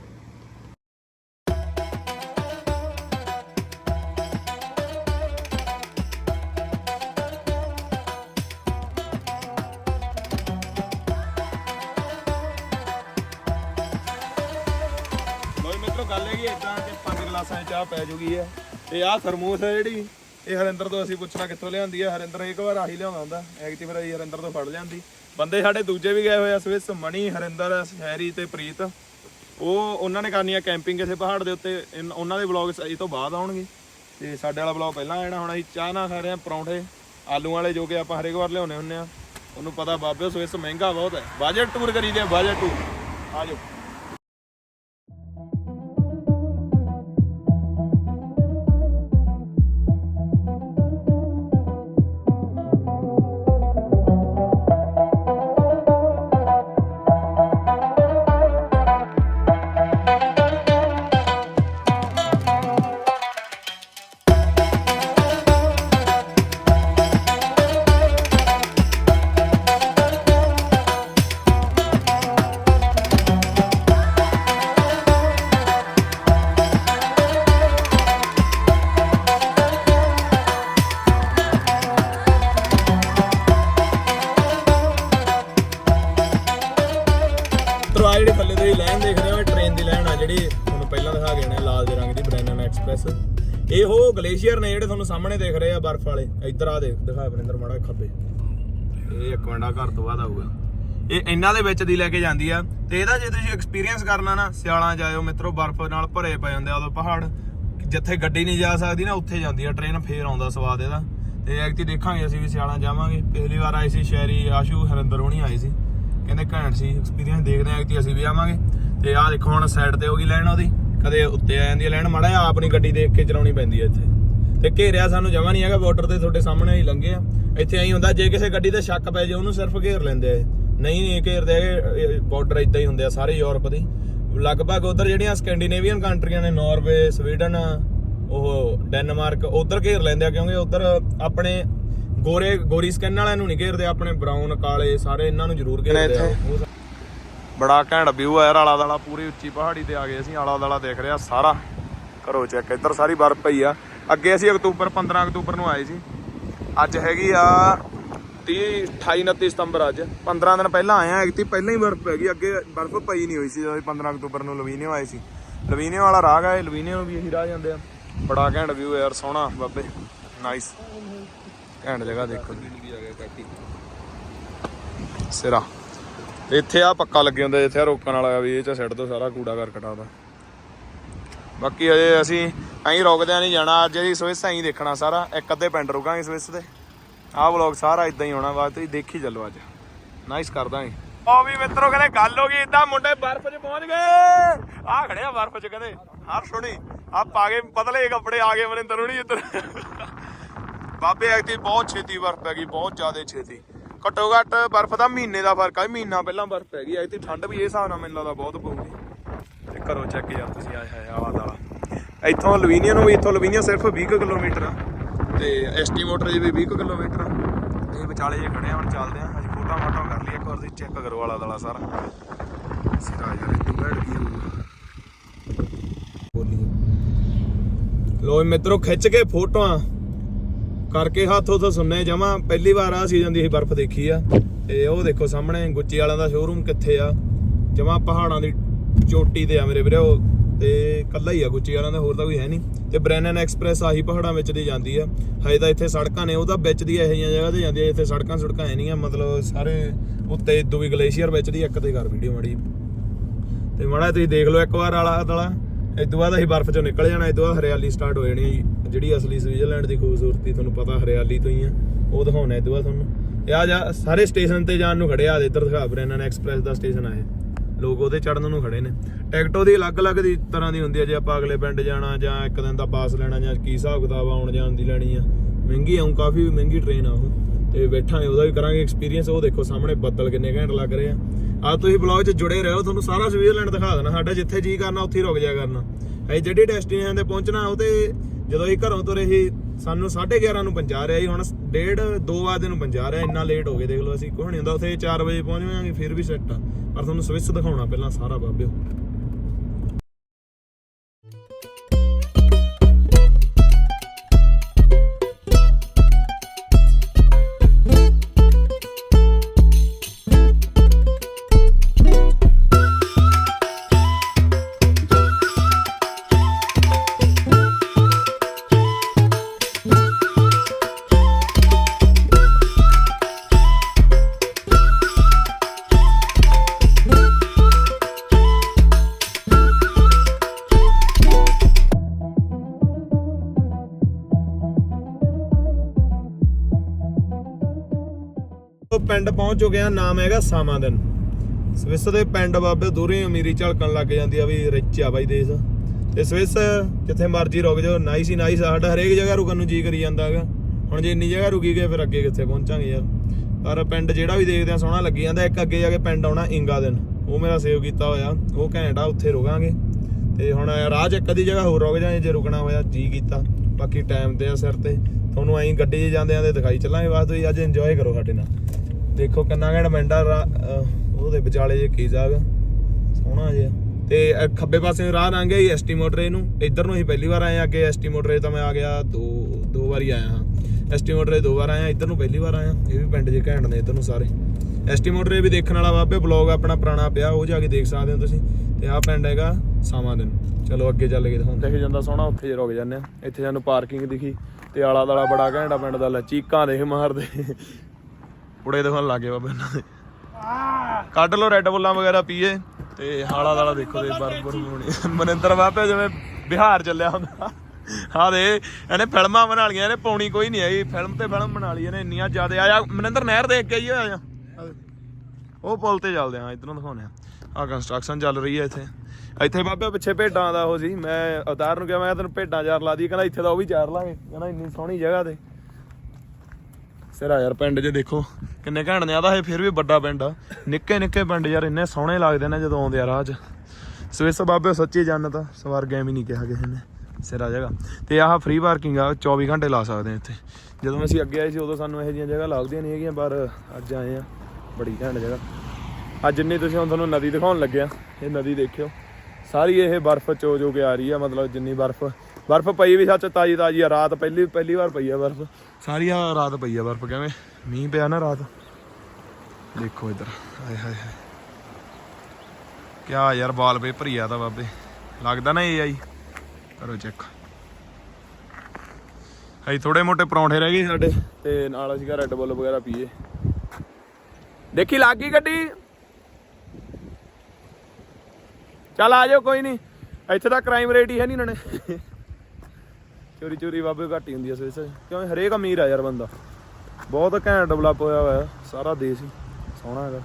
ਗੱਲ ਹੈਗੀ ਇਦਾਂ ਕਿ 5 ਗਲਾਸਾਂ ਚਾਹ ਪੈ ਜੂਗੀ ਹੈ। ਤੇ ਆਹ ਥਰਮੋਸ ਹੈ ਜਿਹੜੀ। ਇਹ ਹਰਿੰਦਰ ਤੋਂ ਅਸੀਂ ਪੁੱਛਣਾ ਕਿੱਥੋਂ ਲਿਆਂਦੀ ਹੈ ਹਰਿੰਦਰ ਇੱਕ ਵਾਰ ਆਹੀ ਲਿਆਉਂਦਾ। ਹੁੰਦਾ ਐਕਟੀ ਫਿਰ ਅਸੀਂ ਹਰਿੰਦਰ ਤੋਂ ਫੜ ਲਿਆਂਦੀ। ਬੰਦੇ ਸਾਡੇ ਦੂਜੇ ਵੀ ਗਏ ਹੋਏ ਆ ਸਵਿਸ ਮਣੀ ਹਰਿੰਦਰ, ਸ਼ਹਿਰੀ ਤੇ ਪ੍ਰੀਤ। ਉਹ, ਉਹਨਾਂ ਨੇ ਕਰਨੀ ਆ ਕੈਂਪਿੰਗ ਕਿਸੇ ਪਹਾੜ ਦੇ ਉੱਤੇ। ਇਨ- ਉਹਨਾਂ ਦੇ ਵਲੌਗ ਇਹ ਤੋਂ ਬਾਅਦ ਆਉਣਗੇ। ਤੇ ਸਾਡੇ ਵਾਲਾ ਵਲੌਗ ਪਹਿਲਾਂ ਆਣਾ ਹੁਣ ਅਸੀਂ ਚਾਹ ਨਾਲ ਖਾ ਰਹੇ ਆ ਪਰੌਂਠੇ। ਆਲੂ ਵਾਲੇ ਜੋ ਕਿ ਆਪਾਂ ਹਰੇਕ ਵਾਰ ਲਿਆਉਨੇ ਹੁੰਨੇ ਆ ਉਹਨੂੰ ਪਤਾ ਬਾਬੇ ਸਵਿਸ ਮਹਿੰਗਾ ਬਹੁਤ ਹੈ। ਬਜਟ ਟੂਰ ਕਰੀ ਦੇ ਬਜਟ ਟੂਰ ਆ ਜਾਓ। ਸਾਹਮਣੇ ਦੇਖ ਰਹੇ ਆ ਬਰਫ਼ ਵਾਲੇ, ਇੱਧਰ ਆ ਦੇਖ, ਦਿਖਾ ਬਰਿੰਦਰ ਮਾੜਾ ਖੱਬੇ। ਇਹ ਇੱਕ ਮਿੰਟਾ ਘਰ ਤੋਂ ਬਾਅਦ ਆਊਗਾ। ਇਹ ਇਹਨਾਂ ਦੇ ਵਿੱਚ ਦੀ ਲੈ ਕੇ ਜਾਂਦੀ ਆ, ਤੇ ਇਹਦਾ ਜੇ ਤੁਸੀਂ ਐਕਸਪੀਰੀਅੰਸ ਕਰਨਾ ਨਾ, ਸਿਆਲਾਂ ਜਾਇਓ ਮਿੱਤਰੋ, ਬਰਫ਼ ਨਾਲ ਭਰੇ ਪਏ ਹੁੰਦੇ ਆ, ਉਦੋਂ ਪਹਾੜ, ਜਿੱਥੇ ਗੱਡੀ ਨਹੀਂ ਜਾ ਸਕਦੀ ਨਾ, ਉੱਥੇ ਜਾਂਦੀ ਆ ਟ੍ਰੇਨ ਫੇਰ ਆਉਂਦਾ ਸਵਾਦ ਇਹਦਾ। ਤੇ ਐਕਟੀ ਦੇਖਾਂਗੇ ਅਸੀਂ ਵੀ ਸਿਆਲਾਂ ਜਾਵਾਂਗੇ। ਪਿਛਲੀ ਵਾਰ ਆਏ ਸੀ ਸ਼ਹਿਰੀ ਆਸ਼ੂ, ਹਰਿੰਦਰ ਹੋਣੀ ਆਏ ਸੀ। ਕਹਿੰਦੇ ਘੈਂਟ ਸੀ ਐਕਸਪੀਰੀਅੰਸ ਦੇਖਦੇ ਆਂ ਕਿ ਅਸੀਂ ਵੀ ਆਵਾਂਗੇ। ਤੇ ਆਹ ਦੇਖੋ ਹੁਣ ਸਾਈਡ ਤੇ ਹੋ ਗਈ ਲੈਣ ਉਹਦੀ। ਕਦੇ ਉੱਤੇ ਆ ਜਾਂਦੀ ਹੈ ਲੈਣ, ਮਾੜਾ ਜਿਹਾ ਆਪਣੀ ਗੱਡੀ ਦੇਖ ਕੇ ਚਲਾਉਣੀ ਪੈਂਦੀ ਹੈ ਇੱਥੇ। ਤੇ ਘੇਰਿਆ ਸਾਨੂੰ ਜਮਾ ਨਹੀਂ ਹੈਗਾ ਬਾਰਡਰ ਤੇ ਤੁਹਾਡੇ ਸਾਹਮਣੇ ਹੀ ਲੰਘੇ ਆ। ਇੱਥੇ ਐਂ ਹੁੰਦਾ ਜੇ ਕਿਸੇ ਗੱਡੀ ਤੇ ਸ਼ੱਕ ਪੈ ਜਾਏ ਉਹਨੂੰ ਸਿਰਫ ਘੇਰ ਲੈਂਦੇ ਆ। ਨਹੀਂ ਨਹੀਂ ਘੇਰਦੇ ਬਾਰਡਰ ਇਦਾਂ ਹੀ ਹੁੰਦੇ ਆ ਸਾਰੇ ਯੂਰਪ ਦੇ। ਲਗਭਗ ਉਧਰ ਜਿਹੜੀਆਂ ਸਕੈਂਡੀਨੇਵੀਅਨ ਕੰਟਰੀਆਂ ਨੇ ਨਾਰਵੇ ਸਵੀਡਨ ਉਹ ਡੈਨਮਾਰਕ ਉਧਰ ਘੇਰ ਲੈਂਦੇ ਆ ਕਿਉਂਕਿ ਉਧਰ ਆਪਣੇ ਗੋਰੇ ਗੋਰੀ ਸਕਿਨ ਵਾਲਿਆਂ ਨੂੰ ਨਹੀਂ ਘੇਰਦੇ ਆਪਣੇ ਬਰਾਊਨ ਕਾਲੇ ਸਾਰੇ ਇਹਨਾਂ ਨੂੰ ਜ਼ਰੂਰ ਘੇਰਦੇ ਆ। ਬੜਾ ਘੈਂਟ ਵਿਊ ਆ ਯਾਰ ਆਲਾ ਦਾਲਾ ਪੂਰੀ ਉੱਚੀ ਪਹਾੜੀ ਤੇ ਆ ਗਏ ਅਸੀਂ ਆਲਾ ਦਾਲਾ ਦੇਖ ਰਿਹਾ ਸਾਰਾ। ਕਰੋ ਚੈੱਕ ਇੱਧਰ ਸਾਰੀ ਬਰਫ਼ ਪਈ ਆ। ਅੱਗੇ ਅਸੀਂ ਅਕਤੂਬਰ 15 ਅਕਤੂਬਰ ਨੂੰ ਆਏ ਸੀ। ਅੱਜ ਹੈਗੀ ਆ 30 28 29 ਸਤੰਬਰ ਅੱਜ। 15 ਦਿਨ ਪਹਿਲਾਂ ਆਏ ਆ ਐਕਤੀ ਪਹਿਲਾਂ ਹੀ ਬਰਫ਼ ਪੈ ਗਈ। ਅੱਗੇ ਬਰਫ਼ ਪਈ ਨਹੀਂ ਹੋਈ ਸੀ ਜਦੋਂ 15 ਅਕਤੂਬਰ ਨੂੰ ਲਵੀਨਿਓ ਆਏ ਸੀ। ਲਵੀਨਿਓ ਵਾਲਾ ਰਾਹ ਹੈ ਲਵੀਨੀਓ ਵੀ ਅਸੀਂ ਰਾਹ ਜਾਂਦੇ ਆ। ਬੜਾ ਘੈਂਟ ਵਿਊ ਯਾਰ, ਸੋਹਣਾ ਬਾਬੇ। ਨਾਈਸ ਘੈਂਟ ਜਗ੍ਹਾ ਦੇਖੋ ਸਿਰਾ। ਇੱਥੇ ਆ ਪੱਕਾ ਲੱਗੇ ਹੁੰਦਾ, ਇੱਥੇ ਆ ਰੋਕਣ ਵਾਲਾ ਵੀ, ਇਹ ਚ ਸਿੱਟ ਦੋ ਸਾਰਾ ਕੂੜਾ ਕਰਕਟ ਆਦਾ ਬਾਕੀ ਅਜੇ ਅਸੀਂ ਐਂ ਰੁਕਦਿਆਂ ਨਹੀਂ ਜਾਣਾ। ਅੱਜ ਅਸੀਂ ਸਵਿਸ ਐਂ ਦੇਖਣਾ ਸਾਰਾ। ਇੱਕ ਅੱਧੇ ਪਿੰਡ ਰੁਕਾਂਗੇ ਸਵਿਸ ਤੇ ਆਹ ਵਲੌਗ ਸਾਰਾ ਇਦਾਂ ਹੀ ਹੋਣਾ। ਬਾਅਦ ਤੁਸੀਂ ਦੇਖੀ ਚੱਲੋ ਅੱਜ। ਨਾਈਸ ਕਰ ਦਾਂਗੇ ਉਹ ਵੀ ਮਿੱਤਰੋ, ਕਹਿੰਦੇ ਗੱਲ ਹੋ ਗਈ ਇਦਾਂ ਮੁੰਡੇ ਬਰਫ਼ 'ਚ ਪਹੁੰਚ ਗਏ। ਆ ਖੜੇ ਬਰਫ਼ 'ਚ ਕਹਿੰਦੇ। ਹਰ ਸੁਣੀ। ਆ ਪਾ ਕੇ ਪਤਲੇ ਕੱਪੜੇ ਆ ਗਏ ਮਨਿੰਦਰ ਹੁਣੀ ਇੱਧਰ। ਬਾਬੇ ਐਕਤੀ ਬਹੁਤ ਛੇਤੀ ਬਰਫ਼ ਪੈ ਗਈ। ਬਹੁਤ ਜ਼ਿਆਦਾ ਛੇਤੀ। ਘੱਟੋ ਘੱਟ ਬਰਫ਼ ਦਾ ਮਹੀਨੇ ਦਾ ਫ਼ਰਕ ਆ। ਮਹੀਨਾ ਪਹਿਲਾਂ ਬਰਫ਼ ਪੈ ਗਈ। ਐਕਤੀ ਠੰਡ ਵੀ ਇਹ ਹਿਸਾਬ ਨਾਲ ਮੈਨੂੰ ਲੱਗਦਾ ਬਹੁਤ ਪਊਗੀ। ਤੇ ਕਰੋ ਚੈੱਕ ਯਾਰ, ਤੁਸੀਂ ਆਏ ਹਾਏ ਆਲਾ ਦਾਲਾ ਇੱਥੋਂ ਲਵੀਨੀਆ ਨੂੰ ਵੀ, ਇੱਥੋਂ ਲਵੀਨੀਆ ਸਿਰਫ 20 ਕਿਲੋਮੀਟਰ ਆ। ਤੇ ਐਸਟੀ ਮੋਟਰ ਜੀ ਵੀ 20 ਕਿਲੋਮੀਟਰ ਆ। ਇਹ ਵਿਚਾਲੇ ਜੇ ਖੜੇ ਆ, ਹੁਣ ਚੱਲਦੇ ਆ। ਅਸੀਂ ਫੋਟੋ ਫੋਟੋ ਕਰ ਲਈ ਇੱਕ ਵਾਰ ਤੁਸੀਂ ਚੈੱਕ ਕਰੋ ਆਲਾ ਦਾਲਾ ਸਾਰਾ। ਸਿਰਾ ਯਾਰ ਇਹ ਬੈਡ ਵੀ ਬੋਲੀ। ਲੋ ਮਿੱਤਰੋ, ਖਿੱਚ ਕੇ ਫੋਟੋਆਂ ਕਰਕੇ ਹੱਥ ਉਥੋਂ ਸੁਣਨੇ ਜਮਾ। ਪਹਿਲੀ ਵਾਰ ਆ ਸੀਜ਼ਨ ਦੀ ਅਸੀਂ ਬਰਫ਼ ਦੇਖੀ ਆ। ਤੇ ਉਹ ਦੇਖੋ ਸਾਹਮਣੇ, ਗੁੱਚੀ ਵਾਲਿਆਂ ਦਾ ਸ਼ੋਰੂਮ ਕਿੱਥੇ ਆ। ਜਮਾ ਪਹਾੜਾਂ ਦੀ ਚੋਟੀ ਤੇ ਆ ਮੇਰੇ ਵੀਰੇ। ਉਹ ਤੇ ਕੱਲਾ ਹੀ ਆ ਗੁੱਚੀ ਵਾਲਿਆਂ ਦਾ, ਹੋਰ ਤਾਂ ਕੋਈ ਹੈ ਨਹੀਂ। ਤੇ ਬ੍ਰੈਨਨ ਐਕਸਪ੍ਰੈਸ ਆਹੀ ਪਹਾੜਾਂ ਵਿੱਚ ਦੀ ਜਾਂਦੀ ਆ। ਹਜੇ ਤਾਂ ਇੱਥੇ ਸੜਕਾਂ ਨੇ, ਉਹਦਾ ਵਿੱਚ ਦੀ ਇਹੋ ਜਿਹੀਆਂ ਜਗ੍ਹਾ ਤੇ ਜਾਂਦੀ ਆ, ਇੱਥੇ ਸੜਕਾਂ ਸੜਕਾਂ ਹੈ ਨਹੀਂ ਆ। ਮਤਲਬ ਸਾਰੇ ਉੱਤੇ ਇਦੋਂ ਗਲੇਸ਼ੀਅਰ ਵਿੱਚ ਦੀ ਇੱਕ ਤੇ ਕਰ ਵੀਡੀਓ ਮਾੜੀ। ਤੇ ਮਾੜਾ ਤੁਸੀਂ ਦੇਖ ਲਓ ਇੱਕ ਵਾਰ ਆਲਾ ਦਲਾ ਇਸ ਤੋਂ ਬਾਅਦ ਅਸੀਂ ਬਰਫ਼ ਚੋਂ ਨਿਕਲ ਜਾਣਾ, ਇਸ ਤੋਂ ਬਾਅਦ ਹਰਿਆਲੀ ਸਟਾਰਟ ਹੋ ਜਾਣੀ ਹੈ ਜੀ। ਜਿਹੜੀ ਅਸਲੀ ਸਵਿਟਜ਼ਰਲੈਂਡ ਦੀ ਖੂਬਸੂਰਤੀ ਤੁਹਾਨੂੰ ਪਤਾ ਹਰਿਆਲੀ ਤੋਂ ਹੀ ਆ। ਉਹ ਦਿਖਾਉਣਾ ਇਸ ਤੋਂ ਬਾਅਦ ਤੁਹਾਨੂੰ। ਇਹ ਆ ਜਾ, ਸਾਰੇ ਸਟੇਸ਼ਨ ਤੇ ਜਾਣ ਨੂੰ ਖੜੇ ਆ ਇੱਧਰ ਦਿਖਾ ਬਰੈਨਨ ਐਕਸਪ੍ਰੈਸ ਦਾ ਸਟੇਸ਼ਨ ਆ ਇਹ। ਲੋਕ ਉਹਦੇ ਚੜਨ ਨੂੰ ਖੜੇ ਨੇ। ਟਿਕਟ ਉਹਦੀ ਅਲੱਗ-ਅਲੱਗ ਦੀ ਤਰ੍ਹਾਂ ਦੀ ਹੁੰਦੀ ਹੈ ਜੇ ਆਪਾਂ ਅਗਲੇ ਪਿੰਡ ਜਾਣਾ ਜਾਂ ਇੱਕ ਦਿਨ ਦਾ ਪਾਸ ਲੈਣਾ ਜਾਂ ਕੀ ਹਿਸਾਬ ਕਿਤਾਬ ਆਉਣ ਜਾਣ ਦੀ ਲੈਣੀ ਆ। ਮਹਿੰਗੀ ਆਉਂ ਕਾਫੀ ਮਹਿੰਗੀ ਟ੍ਰੇਨ ਆ ਉਹ। ਤੇ ਬੈਠਾਂਗੇ, ਉਹਦਾ ਵੀ ਕਰਾਂਗੇ ਐਕਸਪੀਰੀਅੰਸ ਉਹ ਦੇਖੋ ਸਾਹਮਣੇ ਬੱਦਲ ਕਿੰਨੇ ਘੈਂਟ ਲੱਗ ਰਹੇ ਆ। ਆ ਤੁਸੀਂ ਬਲੌਗ 'ਚ ਜੁੜੇ ਰਹੋ, ਤੁਹਾਨੂੰ ਸਾਰਾ ਸਵਿਟਜ਼ਰਲੈਂਡ ਦਿਖਾ ਦੇਣਾ, ਸਾਡਾ ਜਿੱਥੇ ਜੀ ਕਰਨਾ, ਉੱਥੇ ਹੀ ਰੁਕ ਜਾਇਆ ਕਰਨਾ। ਅਸੀਂ ਜਿਹੜੀ ਡੈਸਟੀਨੇਸ਼ਨ ਤੇ ਪਹੁੰਚਣਾ, ਉਹ ਤੇ ਜਦੋਂ ਅਸੀਂ ਘਰੋਂ ਤੁਰੇ ਸੀ, ਸਾਨੂੰ 11:30 ਨੂੰ ਪਹੁੰਚਾ ਰਿਹਾ ਸੀ, ਹੁਣ ਡੇਢ 2 ਵਜੇ ਨੂੰ ਪਹੁੰਚਾ ਰਿਹਾ, ਇੰਨਾ ਲੇਟ ਹੋ ਗਏ, ਦੇਖ ਲਓ ਅਸੀਂ ਕੁਝ ਨਹੀਂ ਹੁੰਦਾ, ਉੱਥੇ 4 ਵਜੇ ਪਹੁੰਚ ਜਾਵਾਂਗੇ, ਫਿਰ ਵੀ ਸੈੱਟ ਆ। ਪਰ ਤੁਹਾਨੂੰ ਸਵਿਸ ਦਿਖਾਉਣਾ ਪਹਿਲਾਂ ਸਾਰਾ ਬਾਬਿਓ। ਪਿੰਡ ਪਹੁੰਚ ਚੁੱਕੇ ਆ ਨਾਮ ਹੈਗਾ ਸਾਮਾਦਨ। ਸਵਿਸ ਦੇ ਪਿੰਡ ਬਾਬੇ ਦੂਰੇ ਅਮੀਰੀ ਝਲਕਣ ਲੱਗ ਜਾਂਦੀ ਆ ਵੀ ਰਿਚ ਆ ਬਾਈ ਦੇਸ਼। ਤੇ ਸਵਿਸ ਜਿੱਥੇ ਮਰਜ਼ੀ ਰੁਕ ਜਾਓ ਨਾਈਸ ਹੀ ਨਾਈਸ ਸਾਡਾ ਹਰੇਕ ਜਗ੍ਹਾ ਰੁਕਣ ਨੂੰ ਜੀ ਕਰੀ ਜਾਂਦਾ ਹੈਗਾ। ਹੁਣ ਜੇ ਇੰਨੀ ਜਗ੍ਹਾ ਰੁਕੀ ਗਏ ਫਿਰ ਅੱਗੇ ਕਿੱਥੇ ਪਹੁੰਚਾਂਗੇ ਯਾਰ? ਪਰ ਪਿੰਡ ਜਿਹੜਾ ਵੀ ਦੇਖਦੇ ਆ, ਸੋਹਣਾ ਲੱਗੀ ਜਾਂਦਾ। ਇੱਕ ਅੱਗੇ ਜਾ ਕੇ ਪਿੰਡ ਆਉਣਾ ਇੰਗਾ ਦਿਨ। ਉਹ ਮੇਰਾ ਸੇਵ ਕੀਤਾ ਹੋਇਆ। ਉਹ ਘੈਂਟ ਆ, ਉੱਥੇ ਰੁਕਾਂਗੇ। ਤੇ ਹੁਣ ਰਾਹ 'ਚ ਇੱਕ ਅੱਧੀ ਜਗ੍ਹਾ ਹੋਰ ਰੁਕ ਜਾਏ ਜੇ ਰੁਕਣਾ ਹੋਇਆ, ਜੀ ਕੀਤਾ। ਬਾਕੀ ਟਾਈਮ ਤੇ ਆ ਸਿਰ ਤੇ। ਤੁਹਾਨੂੰ ਐਂ ਗੱਡੀ 'ਚ ਜਾਂਦੇ ਆਂਦੇ ਦਿਖਾਈ ਚੱਲਾਂਗੇ ਬਾਅਦ ਤੁਸੀਂ ਅੱਜ ਇੰਜੋਏ ਕਰੋ ਸਾਡੇ ਨਾਲ। ਦੇਖੋ ਕਿੰਨਾ ਘੈਂਟ ਮੈਂਡਾ ਉਹਦੇ ਵਿਚਾਲੇ ਜੇ ਕੀ ਜਾਗ ਸੋਹਣਾ ਜਿਹਾ ਤੇ ਖੱਬੇ ਪਾਸੇ ਰਾਹ ਲੰਘ ਗਿਆ ਜੀ ਐਸਟੀ ਮੋਟਰੇ ਨੂੰ। ਇੱਧਰ ਨੂੰ ਹੀ ਪਹਿਲੀ ਵਾਰ ਆਏ ਆ, ਅੱਗੇ ਐਸਟੀ ਮੋਟਰੇ ਤਾਂ ਮੈਂ ਆ ਗਿਆ ਦੋ ਦੋ ਵਾਰੀ ਆਇਆ ਹਾਂ। ਐਸਟੀ ਮੋਟਰੇ ਦੋ ਵਾਰ ਆਇਆ ਇੱਧਰ ਨੂੰ ਪਹਿਲੀ ਵਾਰ ਆਇਆ। ਇਹ ਵੀ ਪਿੰਡ ਜੇ ਘੈਂਟ ਨੇ ਇੱਧਰ ਨੂੰ ਸਾਰੇ। ਐਸਟੀ ਮੋਟਰੇ ਵੀ ਦੇਖਣ ਵਾਲਾ ਬਾਬੇ ਬਲੌਗ ਆਪਣਾ ਪੁਰਾਣਾ ਪਿਆ ਉਹ ਜਾ ਕੇ ਦੇਖ ਸਕਦੇ ਹੋ ਤੁਸੀਂ। ਤੇ ਆਹ ਪਿੰਡ ਹੈਗਾ ਸਾਵਾਂ ਦਿਨ ਚਲੋ ਅੱਗੇ ਚੱਲ ਕੇ ਦਿਖਾਉਂਦੇ। ਦੇਖ ਜਾਂਦਾ ਸੋਹਣਾ ਉੱਥੇ ਜੇ ਰੁਕ ਜਾਂਦੇ ਆ ਇੱਥੇ ਸਾਨੂੰ ਪਾਰਕਿੰਗ ਦਿਖੀ। ਤੇ ਆਲਾ ਦਾਲਾ ਬੜਾ ਘੈਂਟਾ ਪਿੰਡ ਦਾ ਲੈ ਚੀਕਾਂ ਦੇਖ ਮਾਰਦੇ। ਪੁੜੇ ਦਿਖਾਉਣ ਲੱਗੇ ਬਾਬੇ ਇਹਨਾਂ ਦੇ। ਕੱਢ ਲੋ ਰੈੱਡ ਬੁੱਲਾਂ ਵਗੈਰਾ ਪੀਏ ਤੇ ਹਾਲਾ ਦਾਲਾ ਦੇਖੋ ਤੇ ਬਰਬਰ ਹੋਣੀ। ਮਨਿੰਦਰ ਬਾਬੇ ਜਿਵੇਂ ਬਿਹਾਰ ਚੱਲਿਆ ਹੁੰਦਾ। ਹਾਂ ਦੇ ਇਹਨੇ ਫਿਲਮਾਂ ਬਣਾ ਲਈਆਂ ਇਹਨੇ ਪਾਉਣੀ ਕੋਈ ਨਹੀਂ ਆਈ। ਫਿਲਮ ਤੇ ਫਿਲਮ ਬਣਾ ਲਈ ਇਹਨੇ ਇੰਨੀਆਂ ਜ਼ਿਆਦਾ। ਆਇਆ ਮਨਿੰਦਰ ਨਹਿਰ ਦੇਖ ਕੇ ਹੀ ਹੋਇਆ ਉਹ ਪੁਲ ਤੇ ਚੱਲਦੇ ਆ ਇਧਰੋਂ ਦਿਖਾਉਣੇ ਆ ਆ ਕੰਸਟਰਕਸ਼ਨ ਚੱਲ ਰਹੀ ਹੈ ਇੱਥੇ। ਇੱਥੇ ਬਾਬੇ ਪਿੱਛੇ ਭੇਡਾਂ ਦਾ ਉਹ ਸੀ। ਮੈਂ ਅਵਤਾਰ ਨੂੰ ਕਿਹਾ ਮੈਂ ਤੈਨੂੰ ਭੇਡਾਂ ਚਾਰ ਲਾ ਦੀ ਕਹਿੰਦਾ ਇੱਥੇ ਤਾਂ ਉਹ ਵੀ ਚਾਰ ਲਾਂਗੇ। ਕਹਿੰਦਾ ਇੰਨੀ ਸੋਹਣੀ ਜਗ੍ਹਾ ਤੇ। ਸਿਰਾ ਯਾਰ, ਪਿੰਡ 'ਚ ਦੇਖੋ, ਕਿੰਨੇ ਘੈਂਟ ਨੇ ਆਦਾ ਇਹ ਫਿਰ ਵੀ ਵੱਡਾ ਪਿੰਡ ਆ। ਨਿੱਕੇ ਨਿੱਕੇ ਪਿੰਡ ਯਾਰ, ਇੰਨੇ ਸੋਹਣੇ ਲੱਗਦੇ ਨੇ ਜਦੋਂ ਆਉਂਦੇ ਆ ਰਾਹ 'ਚ। ਸਵਿਸ ਬਾਬੇ ਸੱਚੀ ਜੰਨਤ ਆ, ਸਵਰਗ ਐਵੇਂ ਨਹੀਂ ਕਿਹਾ ਕਿਸੇ ਨੇ, ਸਿਰਾ ਜਗ੍ਹਾ ਤੇ ਆਹ ਫ੍ਰੀ ਪਾਰਕਿੰਗ ਆ 24 ਘੰਟੇ ਲਾ ਸਕਦੇ ਆ ਇੱਥੇ। ਜਦੋਂ ਅਸੀਂ ਅੱਗੇ ਆਏ ਸੀ, ਉਦੋਂ ਸਾਨੂੰ ਇਹੋ ਜਿਹੀਆਂ ਜਗ੍ਹਾ ਲੱਗਦੀਆਂ ਨਹੀਂ ਹੈਗੀਆਂ, ਪਰ ਅੱਜ ਆਏ ਆ, ਬੜੀ ਘੈਂਟ ਜਗ੍ਹਾ। ਅੱਜ ਜਿੰਨੀ ਤੁਸੀਂ ਹੁਣ ਤੁਹਾਨੂੰ ਨਦੀ ਦਿਖਾਉਣ ਲੱਗਿਆ ਇਹ ਨਦੀ ਦੇਖਿਓ। ਸਾਰੀ ਇਹ ਬਰਫ਼ ਚੋ ਜੋ ਕੇ ਆ ਰਹੀ ਆ, ਮਤਲਬ ਜਿੰਨੀ ਬਰਫ਼ ਬਰਫ਼ ਪਈ ਵੀ ਸੱਚ ਤਾਜੀ ਤਾਜੀ ਆ ਰਾਤ ਪਹਿਲੀ ਪਹਿਲੀ ਵਾਰ ਪਈ ਆ ਬਰਫ਼। ਸਾਰੀ ਆ ਰਾਤ ਪਈ ਆ ਬਰਫ਼ ਕਿਵੇਂ? ਮੀਂਹ ਪਿਆ ਨਾ ਰਾਤ। ਦੇਖੋ ਇੱਧਰ ਹਾਏ ਹਾਏ ਹਾਏ। ਕਿਆ ਯਾਰ ਵਾਲ ਪੇਪਰ ਹੀ ਆ ਤਾਂ ਬਾਬੇ। ਲੱਗਦਾ ਨਾ ਇਹ ਆਈ ਕਰੋ ਚੈੱਕ ਹਾਈ ਥੋੜੇ ਮੋਟੇ ਪਰੌਂਠੇ ਰਹਿ ਗਏ ਸਾਡੇ। ਤੇ ਨਾਲ ਅਸੀਂ ਰੈੱਡ ਬੁੱਲ ਵਗੈਰਾ ਪੀਏ। ਦੇਖੀ ਲੱਗ ਗਈ ਗੱਡੀ? ਚੱਲ ਆ ਜਾਓ ਕੋਈ ਨਹੀਂ। ਇੱਥੇ ਤਾਂ ਕ੍ਰਾਈਮ ਰੇਟ ਹੀ ਹੈ ਨਹੀਂ ਇਹਨਾਂ ਨੇ। ਚੋਰੀ ਚੋਰੀ ਬਾਬੇ ਘੱਟ ਹੀ ਹੁੰਦੀ ਐ ਸਵੇਸ ਕਿਉਂ ਹਰੇਕ ਅਮੀਰ ਆ ਯਾਰ ਬੰਦਾ। ਬਹੁਤ ਘੈਂਟ ਡਿਵੈਲਪ ਹੋਇਆ ਹੋਇਆ ਸਾਰਾ ਦੇਸ਼ ਹੀ ਸੋਹਣਾ ਹੈਗਾ।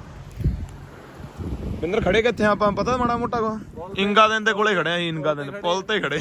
ਬਿੰਦਰ ਖੜੇ ਕਿੱਥੇ ਆ ਆਪਾਂ? ਪਤਾ ਮਾੜਾ ਮੋਟਾ ਕੋ ਇੰਗਾ ਦਿਨ ਦੇ ਕੋਲੇ ਖੜੇ ਆ ਇੰਗਾ ਦਿਨ। ਪੁਲ ਤੇ ਖੜੇ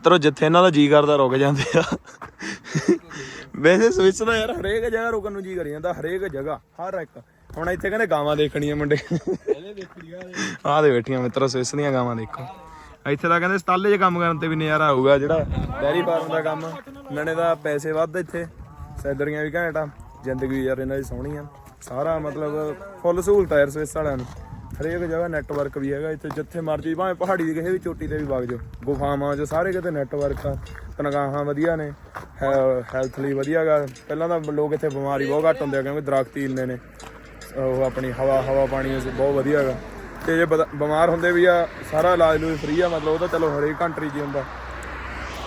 ਮਿੱਤਰੋ, ਜਿੱਥੇ ਇਹਨਾਂ ਦਾ ਜੀ ਕਰਦਾ, ਰੁਕ ਜਾਂਦੇ ਆ। ਵੈਸੇ ਸਵਿਸ ਦਾ ਯਾਰ ਹਰੇਕ ਜਗ੍ਹਾ ਰੁਕਣ ਨੂੰ ਜੀ ਕਰੀ ਜਾਂਦਾ, ਹਰੇਕ ਜਗ੍ਹਾ, ਹਰ ਇੱਕ। ਹੁਣ ਇੱਥੇ ਕਹਿੰਦੇ ਗਾਵਾਂ ਦੇਖਣੀਆਂ ਮੁੰਡੇ। ਆਹ ਦੇ ਬੈਠੀਆਂ ਮਿੱਤਰੋ ਸਵਿਸ ਦੀਆਂ ਗਾਵਾਂ ਦੇਖੋ। ਇੱਥੇ ਤਾਂ ਕਹਿੰਦੇ ਸਤਾਲੇ 'ਚ ਕੰਮ ਕਰਨ ਤੇ ਵੀ ਨਜ਼ਾਰਾ ਆਊਗਾ, ਜਿਹੜਾ ਡੈਰੀ ਫਾਰਮ ਦਾ ਕੰਮ। ਨਣੇ ਦਾ ਪੈਸੇ ਵੱਧ ਇੱਥੇ, ਸੈਲਰੀਆਂ ਵੀ ਘੈਂਟ ਆ। ਜ਼ਿੰਦਗੀ ਵੀ ਯਾਰ ਇਹਨਾਂ ਦੀ ਸੋਹਣੀ ਆ। ਸਾਰਾ ਮਤਲਬ ਫੁੱਲ ਸਹੂਲਤ ਆ ਯਾਰ ਸਵਿਸ ਵਾਲਿਆਂ ਨੂੰ। ਹਰੇਕ ਜਗ੍ਹਾ ਨੈਟਵਰਕ ਵੀ ਹੈਗਾ, ਇੱਥੇ ਜਿੱਥੇ ਮਰਜ਼ੀ, ਭਾਵੇਂ ਪਹਾੜੀ ਦੀ ਕਿਸੇ ਵੀ ਚੋਟੀ ਤੇ ਵੀ ਵਗ ਜਾਓ, ਗੁਫਾਵਾਂ 'ਚ ਸਾਰੇ ਕਿਤੇ ਨੈਟਵਰਕ ਆ, ਤਨਖਾਹਾਂ ਵਧੀਆ ਨੇ ਹੈਲਥ ਲਈ ਵਧੀਆ ਗਾ, ਪਹਿਲਾਂ ਤਾਂ ਲੋਕ ਇੱਥੇ ਬਿਮਾਰੀ ਬਹੁਤ ਘੱਟ ਹੁੰਦੇ ਆ, ਕਿਉਂਕਿ ਦਰਖਤ ਹੀ ਇੰਨੇ ਨੇ, ਉਹ ਆਪਣੀ ਹਵਾ ਹਵਾ ਪਾਣੀ ਬਹੁਤ ਵਧੀਆ ਗਾ, ਤੇ ਜੇ ਬਦ- ਬਿਮਾਰ ਹੁੰਦੇ ਵੀ ਆ, ਸਾਰਾ ਇਲਾਜ ਲਈ ਫ੍ਰੀ ਆ, ਮਤਲਬ ਉਹ ਤਾਂ ਚਲੋ ਹਰੇਕ ਕੰਟਰੀ 'ਚ ਹੀ ਹੁੰਦਾ,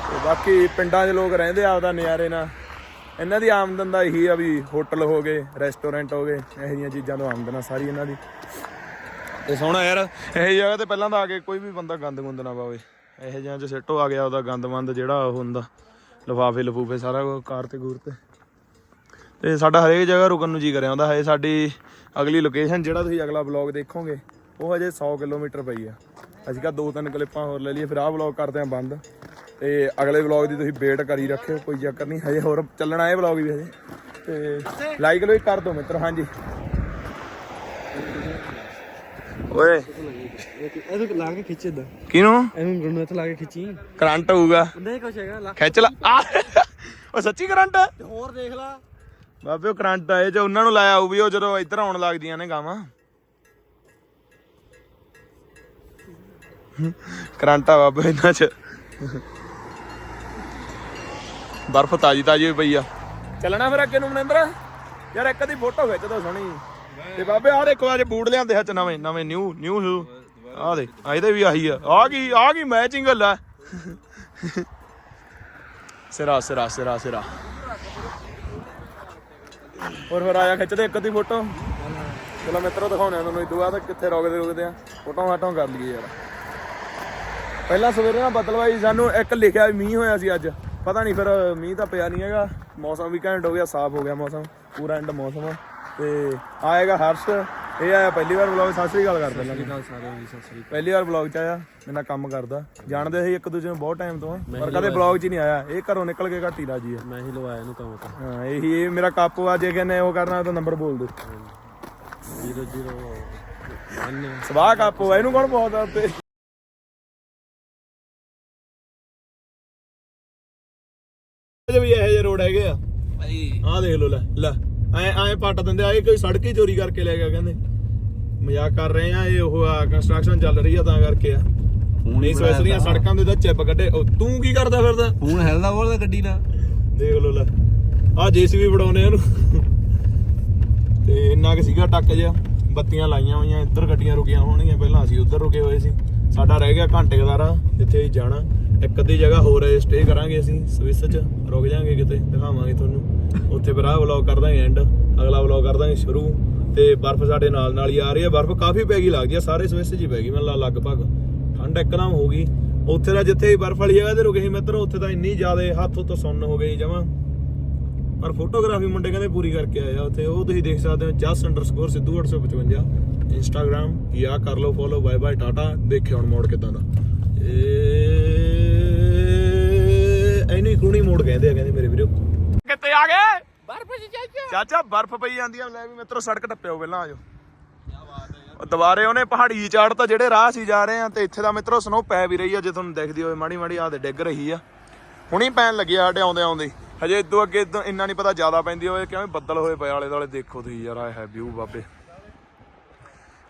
ਤੇ ਬਾਕੀ ਪਿੰਡਾਂ 'ਚ ਲੋਕ ਰਹਿੰਦੇ ਆ ਆਪਦਾ ਨਜ਼ਾਰੇ ਨਾਲ, ਇਹਨਾਂ ਦੀ ਆਮਦਨ ਦਾ ਇਹੀ ਆ ਵੀ ਹੋਟਲ ਹੋ ਗਏ ਰੈਸਟੋਰੈਂਟ ਹੋ ਗਏ, ਇਹੋ ਜਿਹੀਆਂ ਚੀਜ਼ਾਂ ਤੋਂ ਆਮਦਨ ਆ ਸਾਰੀ ਇਹਨਾਂ ਦੀ। ਤੇ ਸੋਹਣਾ ਯਾਰ। ਇਹ ਜਗ੍ਹਾ ਤੇ ਪਹਿਲਾਂ ਤਾਂ ਆ ਕੇ ਕੋਈ ਵੀ ਬੰਦਾ ਗੰਦ ਗੁੰਦ ਨਾ ਪਾਵੇ। ਇਹੋ ਜਿਹਾਂ ਚ ਸਿੱਟੋ ਆ ਗਿਆ ਉਹਦਾ ਗੰਦ ਮੰਦ ਜਿਹੜਾ ਉਹ ਹੁੰਦਾ। ਲਫਾਫੇ, ਲਫੂਫੇ, ਸਾਰਾ ਕੁਝ ਕਾਰ ਤੇ ਗੂਰ ਤੇ। ਤੇ ਸਾਡਾ ਹਰੇਕ ਜਗ੍ਹਾ ਰੁਕਣ ਨੂੰ ਜੀ ਕਰਿਆ ਹੁੰਦਾ। ਹੈ ਸਾਡੀ ਅਗਲੀ ਲੋਕੇਸ਼ਨ ਜਿਹੜਾ ਤੁਸੀਂ ਅਗਲਾ ਵਲੌਗ ਦੇਖੋਗੇ, ਉਹ ਹਜੇ 100 ਕਿਲੋਮੀਟਰ ਪਈ ਆ। ਅਸੀਂ ਕਾ ਦੋ ਤਿੰਨ ਕਲਿੱਪਾਂ ਹੋਰ ਲੈ ਲਈਏ, ਫਿਰ ਆਹ ਵਲੌਗ ਕਰਦੇ ਆਂ ਬੰਦ। ਤੇ ਅਗਲੇ ਵਲੌਗ ਦੀ ਤੁਸੀਂ ਵੇਟ ਕਰੀ ਰੱਖਿਓ, ਕੋਈ ਚੱਕਰ ਨਹੀਂ। ਹਜੇ ਹੋਰ ਚੱਲਣਾ ਇਹ ਵਲੌਗ ਵੀ ਹਜੇ। ਤੇ ਲਾਈਕ ਲੋ ਕਰ ਦਿਓ ਮਿੱਤਰ, ਹਾਂਜੀ। ਓਏ। ਇਹਨੂੰ ਲਾ ਕੇ ਖਿੱਚ ਇਦਾਂ ਕਿਨੂੰ ਇਹਨੂੰ ਗੁੰਨਤ ਲਾ ਕੇ ਖਿੱਚੀ ਕਰੰਟ ਹੋਊਗਾ। ਨਹੀਂ ਕੁਛ ਹੈਗਾ ਖਿੱਚ ਲਾ। ਆ। ਉਹ ਸੱਚੀ ਕਰੰਟ? ਹੈ ਹੋਰ ਦੇਖ ਲਾ ਬਾਬੇ, ਉਹ ਕਰੰਟ ਆਏ ਜੇ ਉਹਨਾਂ ਨੂੰ ਲਾਇਆ ਹੋਊ ਵੀ ਉਹ ਜਦੋਂ ਇੱਧਰ ਆਉਣ ਲੱਗਦੀਆਂ ਨੇ ਗਾਵਾਂ। ਕਰੰਟ ਆ ਬਾਬੇ, ਇਹਨਾਂ ਚ। ਬਰਫ਼ ਤਾਜੀ ਤਾਜੀ ਹੋਈ ਪਈ ਆ। ਚੱਲਣਾ ਫਿਰ ਅੱਗੇ ਨੂੰ ਮਨਿੰਦਰ ਯਾਰ, ਇੱਕ ਦੀ ਫੋਟੋ ਖਿੱਚ ਦੋ ਸੋਹਣੀ। ਤੇ ਬਾਬੇ ਆਹ ਦੇਖੋ, ਅੱਜ ਬੂਟ ਲਿਆਂਦੇ ਹੱਥ ਨਵੇਂ ਨਵੇਂ ਨਿਊ ਨਿਊ ਸ਼ੂ ਆਹ ਦੇ ਆ ਇਹਦੇ ਵੀ ਆਹੀ ਆ। ਆ ਕੀ ਆ ਕੀ ਮੈਚਿੰਗ ਲੈ ਸਿਰਾ ਸਿਰਾ ਸਿਰਾ ਸਿਰਾ। ਹੋਰ ਫਿਰ ਆਇਆ ਖਿੱਚਦੇ ਇੱਕ ਦੀ ਫੋਟੋ ਚਲੋ ਮਿੱਤਰੋ ਦਿਖਾਉਣੇ ਆ ਤੁਹਾਨੂੰ ਇਦੋਂ ਬਾਅਦ ਕਿੱਥੇ ਰੋਕਦੇ ਰੁਕਦੇ ਆ। ਫੋਟੋ ਫਾਟੋ ਕਰ ਲਈਏ ਯਾਰ। ਪਹਿਲਾਂ ਸਵੇਰੇ ਨਾ ਬਦਲਵਾਈ, ਸਾਨੂੰ ਇੱਕ ਲਿਖਿਆ ਵੀ ਮੀਂਹ ਹੋਇਆ ਸੀ ਅੱਜ। ਪਤਾ ਨਹੀਂ ਫਿਰ ਮੀਂਹ ਤਾਂ ਪਿਆ ਨਹੀਂ ਹੈਗਾ। ਮੌਸਮ ਵੀ ਘੈਂਟ ਹੋ ਗਿਆ, ਸਾਫ਼ ਹੋ ਗਿਆ ਮੌਸਮ। ਪੂਰਾ ਐਂਡ ਮੌਸਮ। ਆ। ਤੇ ਆਏਗਾ ਹਰਸ਼। ਇਹ ਆਇਆ ਪਹਿਲੀ ਵਾਰ ਵਲੌਗ ਸਤਿ ਸ੍ਰੀ ਅਕਾਲ ਕਰ ਪਹਿਲਾਂ ਗੱਲ ਸਾਰੇ ਹੋਈ ਸਤਿ ਸ੍ਰੀ ਪਹਿਲੀ ਵਾਰ ਵਲੌਗ ਚ ਆਇਆ ਮੇਰੇ ਕੰਮ ਕਰਦਾ। ਜਾਣਦੇ ਸੀ ਇੱਕ ਦੂਜੇ ਨੂੰ ਬਹੁਤ ਟਾਈਮ ਤੋਂ। ਪਰ ਕਦੇ ਵਲੌਗ ਚ ਹੀ ਨਹੀਂ ਆਇਆ। ਇਹ ਘਰੋਂ ਨਿਕਲ ਕੇ ਘੱਟ ਹੀ ਰਾਜੀ ਹੈ ਮੈਂ ਹੀ ਲਵਾਇਆ ਇਹਨੂੰ ਕੰਮ ਤਾਂ। ਹਾਂ ਇਹੀ ਇਹ ਮੇਰਾ ਕਾਪੂ ਆ ਜੇ ਕਹਿੰਦੇ ਉਹ ਕਰਨਾ ਤਾਂ ਨੰਬਰ ਬੋਲ ਦੇ 00 1 ਸਵਾਹ ਕਾਪੂ ਆ ਇਹਨੂੰ ਕੌਣ ਪਾਉਂਦਾ ਉੱਤੇ? ਜੇ ਵੀ ਇਹੋ ਜਿਹੇ ਰੋਡ ਹੈਗੇ ਆ। ਭਾਈ। ਆਹ ਦੇਖ ਲੋ ਲੈ ਲੈ। ਐ ਐ ਪੱਟ ਦਿੰਦੇ ਆ ਇਹ ਕੋਈ ਸੜਕ ਹੀ ਚੋਰੀ ਕਰਕੇ ਲੈ ਗਿਆ ਕਹਿੰਦੇ। ਮਜ਼ਾਕ ਕਰ ਰਹੇ ਆ ਇਹ ਉਹ ਆ ਕੰਸਟਰਕਸ਼ਨ ਚੱਲ ਰਹੀ ਆ ਤਾਂ ਕਰਕੇ ਆ। ਨਹੀਂ ਸਵਿਸ ਦੀਆਂ ਸੜਕਾਂ ਦੇ ਤਾਂ ਚਿੱਪ ਕੱਢੇ। ਉਹ ਤੂੰ ਕੀ ਕਰਦਾ ਫਿਰਦਾ? ਫੋਨ ਹੈਲਦਾ ਬੋਲਦਾ ਗੱਡੀ ਨਾਲ। ਦੇਖ ਲੋ ਲੈ। ਆ ਜੀਸੀਬੀ ਵੜਾਉਨੇ ਉਹਨੂੰ ਤੇ ਇੰਨਾ ਕਿ ਸੀਗਾ ਟੱਕ ਜਿਆ ਬੱਤੀਆਂ ਲਾਈਆਂ ਹੋਈਆਂ ਇੱਧਰ ਗੱਡੀਆਂ ਰੁਕੀਆਂ ਹੋਣਗੀਆਂ। ਪਹਿਲਾਂ ਅਸੀਂ ਉੱਧਰ ਰੁਕੇ ਹੋਏ ਸੀ। ਸਾਡਾ ਰਹਿ ਗਿਆ ਘੰਟੇ ਦਾ ਰਾਹ ਜਿੱਥੇ ਜਾਣਾ। ਇੱਕ ਅੱਧੀ ਜਗ੍ਹਾ ਹੋਰ ਸਟੇ ਕਰਾਂਗੇ ਅਸੀਂ ਸਵਿਸ 'ਚ, ਰੁਕ ਜਾਾਂਗੇ ਕਿਤੇ, ਦਿਖਾਵਾਂਗੇ ਤੁਹਾਨੂੰ। ਉੱਥੇ ਫਿਰ ਆਹ ਵਲੌਗ ਕਰ ਦਾਂਗੇ ਐਂਡ ਅਗਲਾ ਵਲੌਗ ਕਰ ਦਾਂਗੇ ਸ਼ੁਰੂ। ਤੇ ਬਰਫ਼ ਸਾਡੇ ਨਾਲ ਨਾਲ ਹੀ ਆ ਰਹੀ ਹੈ। ਬਰਫ਼ ਕਾਫੀ ਪੈ ਗਈ, ਲੱਗਦੀ ਆ, ਸਾਰੇ ਸਵਿਸ 'ਚ ਹੀ ਪੈ ਗਈ, ਮੈਨੂੰ ਲਗਭਗ। ਠੰਡ ਇੱਕਦਮ ਹੋ ਗਈ। ਉੱਥੇ ਦਾ ਜਿੱਥੇ ਬਰਫ਼ ਵਾਲੀ ਜਗ੍ਹਾ ਤੇ ਰੁਕੇ ਸੀ ਮਿੱਤਰ, ਉੱਥੇ ਤਾਂ ਇੰਨੀ ਜ਼ਿਆਦਾ ਹੱਥ ਉੱਤੋਂ ਸੁੰਨ ਹੋ ਗਈ ਜਮਾ। ਪਰ ਫੋਟੋਗ੍ਰਾਫੀ ਮੁੰਡੇ ਕਹਿੰਦੇ ਪੂਰੀ ਕਰਕੇ ਆਏ ਆ ਉੱਥੇ। ਉਹ ਤੁਸੀਂ ਦੇਖ ਸਕਦੇ ਹੋ, ਜਸ ਅੰਡਰਸਕੋਰ ਸਿੱਧੂ 855 ਇੰਸਟਾਗ੍ਰam ਜਾਂ ਕਰ ਲਓ ਫੋਲੋ ਬਾਏ ਬਾਏ ਟਾਟਾ। ਦੇਖਿਓ ਹੁਣ ਮੋੜ ਕਿਦਾਂ ਦਾ। ਇਹ ਮੋੜ ਕਹਿੰਦੇ ਆ ਕਹਿੰਦੇ ਮੇਰੇ ਵੀਰੋ। ਕਿੱਥੇ ਆ ਗਏ? ਬਰਫ਼ ਜੀ। ਚਾਚਾ ਚਾਚਾ ਬਰਫ਼ ਪਈ ਜਾਂਦੀ ਆ ਲੈ ਵੀ ਮਿੱਤਰੋ ਸੜਕ ਟੱਪਿਓ ਪਹਿਲਾਂ ਆਜੋ ਦੁਬਾਰੇ ਉਹਨੇ ਪਹਾੜੀ ਚਾੜਤਾ ਜਿਹੜੇ ਰਾਹ ਸੀ ਜਾ ਰਹੇ ਆ ਤੇ ਇੱਥੇ ਦਾ ਮਿੱਤਰੋ ਸਨੋ ਪੈ ਵੀ ਰਹੀ ਆ ਜੇ ਤੁਹਾਨੂੰ ਦਿਖਦੀ ਹੋਵੇ ਮਾੜੀ ਮਾੜੀ ਆ ਤੇ ਡਿੱਗ ਰਹੀ ਆ। ਹੁਣੀ ਪੈਣ ਲੱਗੀ ਆ ਸਾਡੇ ਆਉਂਦੇ ਆਉਂਦੇ। ਹਜੇ ਇਦੋਂ ਅੱਗੇ ਇਦੋਂ ਇੰਨਾ ਨਹੀਂ ਪਤਾ ਜ਼ਿਆਦਾ ਪੈਂਦੀ ਹੋਵੇ ਕਿਉਂਕਿ ਬੱਦਲ ਹੋਏ ਪਏ ਆਲੇ ਦੁਆਲੇ ਦੇਖੋ ਤੁਸੀਂ ਯਾਰ ਆਏ ਹੈ ਵਿਊ ਬਾਬੇ।